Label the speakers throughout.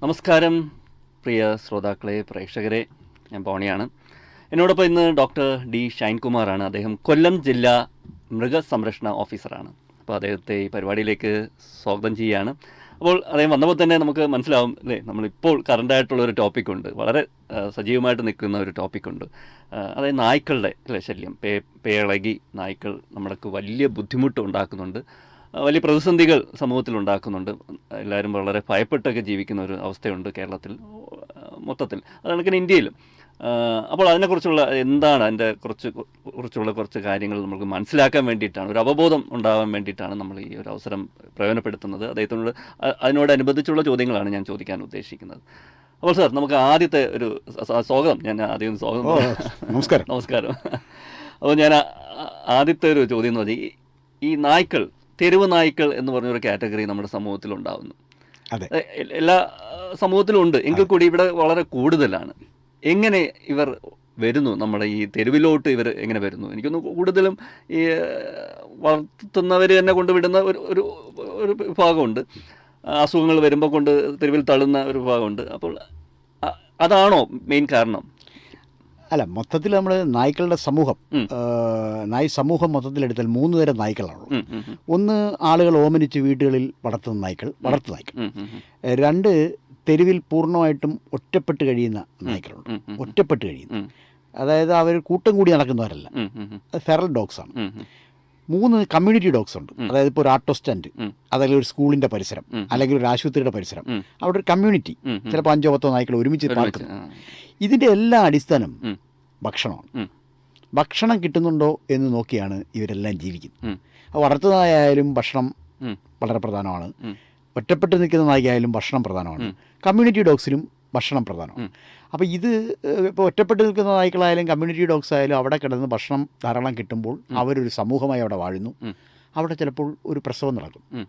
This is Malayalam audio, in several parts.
Speaker 1: നമസ്കാരം പ്രിയ ശ്രോതാക്കളെ പ്രേക്ഷകരെ. ഞാൻ പോണിയാണ് എന്നോടൊപ്പം ഇന്ന് ഡോക്ടർ ഡി ഷൈൻകുമാറാണ്. അദ്ദേഹം കൊല്ലം ജില്ലാ മൃഗസംരക്ഷണ ഓഫീസറാണ്. അപ്പോൾ അദ്ദേഹത്തെ ഈ പരിപാടിയിലേക്ക് സ്വാഗതം ചെയ്യുകയാണ്. അപ്പോൾ അദ്ദേഹം വന്നപ്പോൾ തന്നെ നമുക്ക് മനസ്സിലാവും അല്ലേ? നമ്മളിപ്പോൾ കറണ്ടായിട്ടുള്ള ഒരു ടോപ്പിക്കുണ്ട് വളരെ സജീവമായിട്ട് നിൽക്കുന്ന ഒരു ടോപ്പിക്കുണ്ട് അതായത് നായ്ക്കളുടെ അല്ലേ ശല്യം. പേ പേളകി നായ്ക്കൾ നമ്മൾക്ക് വലിയ ബുദ്ധിമുട്ട് ഉണ്ടാക്കുന്നുണ്ട്. വലിയ പ്രതിസന്ധികൾ സമൂഹത്തിൽ ഉണ്ടാക്കുന്നുണ്ട് എല്ലാവരും വളരെ ഭയപ്പെട്ടൊക്കെ ജീവിക്കുന്ന ഒരു അവസ്ഥയുണ്ട് കേരളത്തിൽ മൊത്തത്തിൽ. അത് കണക്കിന് ഇന്ത്യയിലും. അപ്പോൾ അതിനെക്കുറിച്ചുള്ള എന്താണ് അതിന്റെ കുറച്ച് കുറിച്ചുള്ള കുറച്ച് കാര്യങ്ങൾ നമുക്ക് മനസ്സിലാക്കാൻ വേണ്ടിയിട്ടാണ് ഒരു അവബോധം ഉണ്ടാവാൻ വേണ്ടിയിട്ടാണ് നമ്മൾ ഈ ഒരു അവസരം പ്രയോജനപ്പെടുത്തുന്നത്. അദ്ദേഹത്തിനോട് അതിനോടനുബന്ധിച്ചുള്ള ചോദ്യങ്ങളാണ് ഞാൻ ചോദിക്കാൻ ഉദ്ദേശിക്കുന്നത്. അപ്പോൾ സാർ നമുക്ക് ആദ്യത്തെ ഒരു സ്വാഗതം. ഞാൻ ആദ്യം സ്വാഗതം
Speaker 2: നമസ്കാരം.
Speaker 1: നമസ്കാരം. അപ്പോൾ ഞാൻ ആദ്യത്തെ ഒരു ചോദ്യം എന്ന് പറഞ്ഞാൽ ഈ നായ്ക്കൾ തെരുവ് നായ്ക്കൾ എന്ന് പറഞ്ഞൊരു കാറ്റഗറി നമ്മുടെ സമൂഹത്തിൽ ഉണ്ടാവുന്നു. എല്ലാ സമൂഹത്തിലും ഉണ്ട്. എങ്കിൽ കൂടി ഇവിടെ വളരെ കൂടുതലാണ്. എങ്ങനെ ഇവർ വരുന്നു? നമ്മുടെ ഈ തെരുവിലോട്ട് ഇവർ എങ്ങനെ വരുന്നു? എനിക്കൊന്ന് കൂടുതലും ഈ വളർത്തുന്നവർ തന്നെ കൊണ്ടുവിടുന്ന ഒരു ഒരു ഒരു വിഭാഗമുണ്ട്. അസുഖങ്ങൾ വരുമ്പോൾ കൊണ്ട് തെരുവിൽ തള്ളുന്ന ഒരു വിഭാഗമുണ്ട്. അപ്പോൾ അതാണോ മെയിൻ കാരണം?
Speaker 2: അല്ല മൊത്തത്തിൽ നമ്മൾ നായ്ക്കളുടെ സമൂഹം നായ് സമൂഹം മൊത്തത്തിലെടുത്താൽ മൂന്ന് തരം
Speaker 1: ഉം,
Speaker 2: ഒന്ന് ആളുകൾ ഓമനിച്ച് വീടുകളിൽ വളർത്തുന്ന നായ്ക്കൾ വളർത്തു നായ്ക്കൾ. രണ്ട് തെരുവിൽ പൂർണമായിട്ടും ഒറ്റപ്പെട്ട് കഴിയുന്ന നായ്ക്കളുണ്ട്. ഒറ്റപ്പെട്ട് കഴിയുന്നു. അതായത് അവർ കൂട്ടം കൂടി നടക്കുന്നവരല്ല. ഫെറൽ ഡോഗ്സ് ആണ്
Speaker 1: ഉം, ഉം.
Speaker 2: മൂന്ന് കമ്മ്യൂണിറ്റി ഡോഗ്സ് ഉണ്ട്. അതായത് ഇപ്പോൾ ഒരു ആട്ടോ സ്റ്റാൻഡ് അതല്ലെങ്കിൽ ഒരു സ്കൂളിന്റെ പരിസരം അല്ലെങ്കിൽ ഒരു ആശുപത്രിയുടെ പരിസരം. അവിടെ ഒരു കമ്മ്യൂണിറ്റി. ചിലപ്പോൾ അഞ്ചോ പത്തോ നായ്ക്കൾ ഒരുമിച്ച് പാർക്കുന്നു. ഇതിന്റെ എല്ലാ അടിസ്ഥാനം ഭക്ഷണമാണ്. ഭക്ഷണം കിട്ടുന്നുണ്ടോ എന്ന് നോക്കിയാണ് ഇവരെല്ലാം ജീവിക്കുന്നത്. വളർത്തുന്നതായാലും ഭക്ഷണം വളരെ പ്രധാനമാണ്.
Speaker 1: ഒറ്റപ്പെട്ടു
Speaker 2: ഒറ്റപ്പെട്ട് നിൽക്കുന്ന നായികയായാലും ഭക്ഷണം പ്രധാനമാണ്. കമ്മ്യൂണിറ്റി ഡോഗ്സിനും ഭക്ഷണം പ്രധാനമാണ്.
Speaker 1: ഉം.
Speaker 2: അപ്പോൾ ഇത് ഇപ്പോൾ ഒറ്റപ്പെട്ട് നിൽക്കുന്ന നായ്ക്കളായാലും കമ്മ്യൂണിറ്റി ഡോഗ്സ് ആയാലും അവിടെ കിടന്ന് ഭക്ഷണം ധാരാളം കിട്ടുമ്പോൾ അവരൊരു സമൂഹമായി അവിടെ വാഴുന്നു. അവിടെ ചിലപ്പോൾ ഒരു പ്രസവം നടക്കും.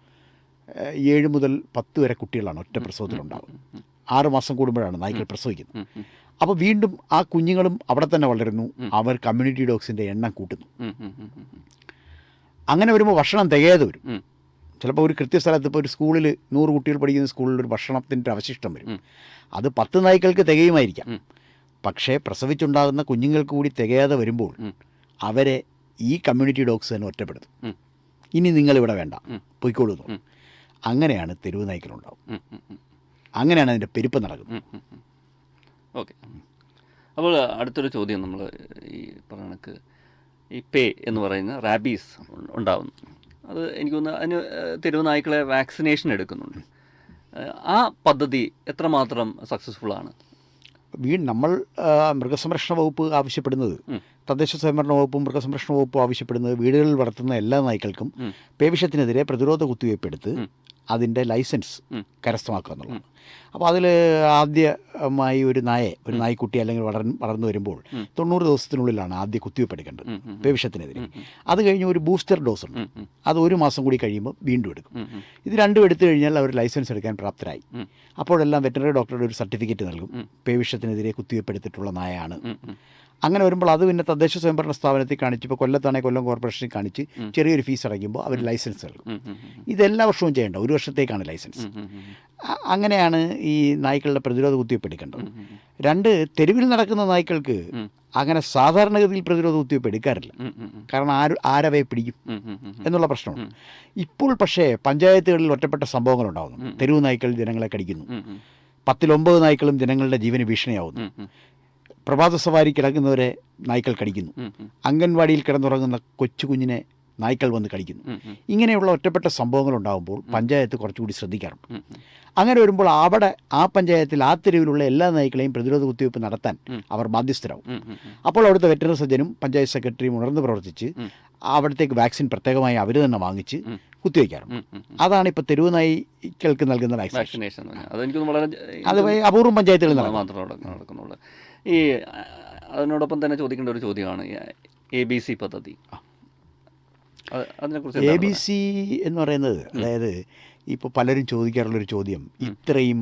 Speaker 2: ഏഴ് മുതൽ പത്ത് വരെ കുട്ടികളാണ് ഒറ്റ പ്രസവത്തിലുണ്ടാവും ആറ് മാസം കൂടുമ്പോഴാണ് നായ്ക്കൾ പ്രസവിക്കുന്നത്. അപ്പോൾ വീണ്ടും ആ കുഞ്ഞുങ്ങളും അവിടെ തന്നെ വളരുന്നു. അവർ കമ്മ്യൂണിറ്റി ഡോഗ്സിന്റെ എണ്ണം കൂട്ടുന്നു. അങ്ങനെ വരുമ്പോൾ ഭക്ഷണം തികയാതെ വരും. ചിലപ്പോൾ ഒരു കൃത്യസ്ഥലത്ത് ഇപ്പോൾ ഒരു സ്കൂളിൽ നൂറ് കുട്ടികൾ പഠിക്കുന്ന സ്കൂളിൽ ഒരു ഭക്ഷണത്തിന്റെ അവശിഷ്ടം വരും. അത് പത്ത് നായ്ക്കൾക്ക് തികയുമായിരിക്കാം. പക്ഷേ പ്രസവിച്ചുണ്ടാകുന്ന കുഞ്ഞുങ്ങൾക്ക് കൂടി തികയാതെ വരുമ്പോൾ അവരെ ഈ കമ്മ്യൂണിറ്റി ഡോഗ്സ് തന്നെ ഒറ്റപ്പെടുത്തും. ഇനി നിങ്ങളിവിടെ വേണ്ട. പൊയ്ക്കോളൂ. അങ്ങനെയാണ് തെരുവ് നായ്ക്കളുണ്ടാവും. അങ്ങനെയാണ് അതിന്റെ പെരുപ്പ് നടക്കുന്നത്.
Speaker 1: ഓക്കെ. അപ്പോൾ അടുത്തൊരു ചോദ്യം നമ്മൾ ഈ പറഞ്ഞ കണക്ക് ഈ പേ എന്ന് പറയുന്ന റാബീസ് ഉണ്ടാവുന്നു. അത് എനിക്ക് തോന്നുന്നു അതിന് തെരുവ് നായ്ക്കളെ വാക്സിനേഷൻ എടുക്കുന്നുണ്ട് ആ പദ്ധതി എത്രമാത്രം സക്സസ്ഫുൾ ആണ്
Speaker 2: വീ നമ്മൾ മൃഗസംരക്ഷണ വകുപ്പ് ആവശ്യപ്പെടുന്നത്. തദ്ദേശ സ്വയംഭരണ വകുപ്പും മൃഗസംരക്ഷണ വകുപ്പും ആവശ്യപ്പെടുന്നത് വീടുകളിൽ വളർത്തുന്ന എല്ലാ നായ്ക്കൾക്കും പേവിഷത്തിനെതിരെ പ്രതിരോധ
Speaker 1: കുത്തിവയ്പ്പെടുത്ത്.
Speaker 2: അതിന്റെ ലൈസൻസ്. കരസ്ഥമാക്കുക എന്നുള്ളതാണ് അപ്പോൾ അതിൽ ആദ്യമായി ഒരു നായെ ഒരു നായ്ക്കുട്ടി അല്ലെങ്കിൽ വളർ വളർന്നു വരുമ്പോൾ. തൊണ്ണൂറ് ദിവസത്തിനുള്ളിലാണ് ആദ്യ കുത്തിവയ്പ്പ് എടുക്കേണ്ടത് പേവിഷത്തിനെതിരെ. അത് കഴിഞ്ഞ് ഒരു ബൂസ്റ്റർ ഡോസ് ഉണ്ട് അത് ഒരു മാസം കൂടി കഴിയുമ്പോൾ വീണ്ടും എടുക്കും. ഇത് രണ്ടും എടുത്തു കഴിഞ്ഞാൽ അവർ ലൈസൻസ് എടുക്കാൻ പ്രാപ്തരായി. അപ്പോഴെല്ലാം വെറ്ററിനറി ഡോക്ടറുടെ ഒരു സർട്ടിഫിക്കറ്റ് നൽകും. പേവിഷത്തിനെതിരെ കുത്തിവയ്പ്പ് എടുത്തിട്ടുള്ള
Speaker 1: ഉം.
Speaker 2: അങ്ങനെ വരുമ്പോൾ അത് പിന്നെ തദ്ദേശ സ്വയംഭരണ സ്ഥാപനത്തിൽ കാണിച്ച് ഇപ്പോൾ കൊല്ലത്താണെങ്കിൽ കൊല്ലം കോർപ്പറേഷനിൽ കാണിച്ച് ചെറിയൊരു ഫീസ് അടയ്ക്കുമ്പോൾ അവർ ലൈസൻസ് നൽകും.
Speaker 1: ഉം, ഉം, ഉം,
Speaker 2: ഇത് എല്ലാ വർഷവും ചെയ്യേണ്ട. ഒരു വർഷത്തേക്കാണ് ലൈസൻസ്. അങ്ങനെയാണ് ഈ നായ്ക്കളുടെ പ്രതിരോധ കുത്തിവയ്പ്പ് എടുക്കേണ്ടത് രണ്ട് തെരുവിൽ നടക്കുന്ന നായ്ക്കൾക്ക് അങ്ങനെ സാധാരണഗതിയിൽ പ്രതിരോധ കുത്തിവയ്പ്പ് എടുക്കാറില്ല കാരണം ആര് ആരവയെ പിടിക്കും എന്നുള്ള
Speaker 1: പ്രശ്നമാണ്
Speaker 2: ഇപ്പോൾ പക്ഷേ പഞ്ചായത്തുകളിൽ ഒറ്റപ്പെട്ട സംഭവങ്ങൾ ഉണ്ടാകുന്നു തെരുവ് നായ്ക്കൾ ജനങ്ങളെ കടിക്കുന്നു. പത്തിലൊമ്പത് നായ്ക്കളും ജനങ്ങളുടെ ജീവന് ഭീഷണിയാവുന്നു. പ്രഭാത സവാരി കിടക്കുന്നവരെ നായ്ക്കൾ കടിക്കുന്നു. അംഗൻവാടിയിൽ കിടന്നുറങ്ങുന്ന കൊച്ചു കുഞ്ഞിനെ നായ്ക്കൾ വന്ന് കടിക്കുന്നു. ഇങ്ങനെയുള്ള ഒറ്റപ്പെട്ട സംഭവങ്ങൾ ഉണ്ടാകുമ്പോൾ പഞ്ചായത്ത് കുറച്ചുകൂടി ശ്രദ്ധിക്കാറുണ്ട്. അങ്ങനെ വരുമ്പോൾ അവിടെ ആ പഞ്ചായത്തിൽ ആ തെരുവിലുള്ള എല്ലാ നായ്ക്കളെയും പ്രതിരോധ കുത്തിവയ്പ്പ് നടത്താൻ അവർ ബാധ്യസ്ഥരാകും. അപ്പോൾ അവിടുത്തെ വെറ്ററിനറി സർജനും പഞ്ചായത്ത് സെക്രട്ടറിയും ഉണർന്ന് പ്രവർത്തിച്ച്. അവിടത്തേക്ക് വാക്സിൻ പ്രത്യേകമായി അവർ തന്നെ വാങ്ങിച്ച്. കുത്തിവയ്ക്കാറുണ്ട്. അതാണ് ഇപ്പോൾ തെരുവ് നായ്ക്കൾക്ക് നൽകുന്ന വാക്സിൻ
Speaker 1: വാക്സിനേഷൻ
Speaker 2: അത് അപൂർവം പഞ്ചായത്തുകളിൽ
Speaker 1: നടക്കുന്നുള്ളൂ. ഈ അതിനോടൊപ്പം തന്നെ ചോദിക്കേണ്ട ഒരു ചോദ്യമാണ് എ ബി സി പദ്ധതി. അതിനെക്കുറിച്ച്
Speaker 2: എ ബി സി എന്ന് പറയുന്നത് അതായത് ഇപ്പോൾ പലരും ചോദിക്കാറുള്ളൊരു ചോദ്യം ഇത്രയും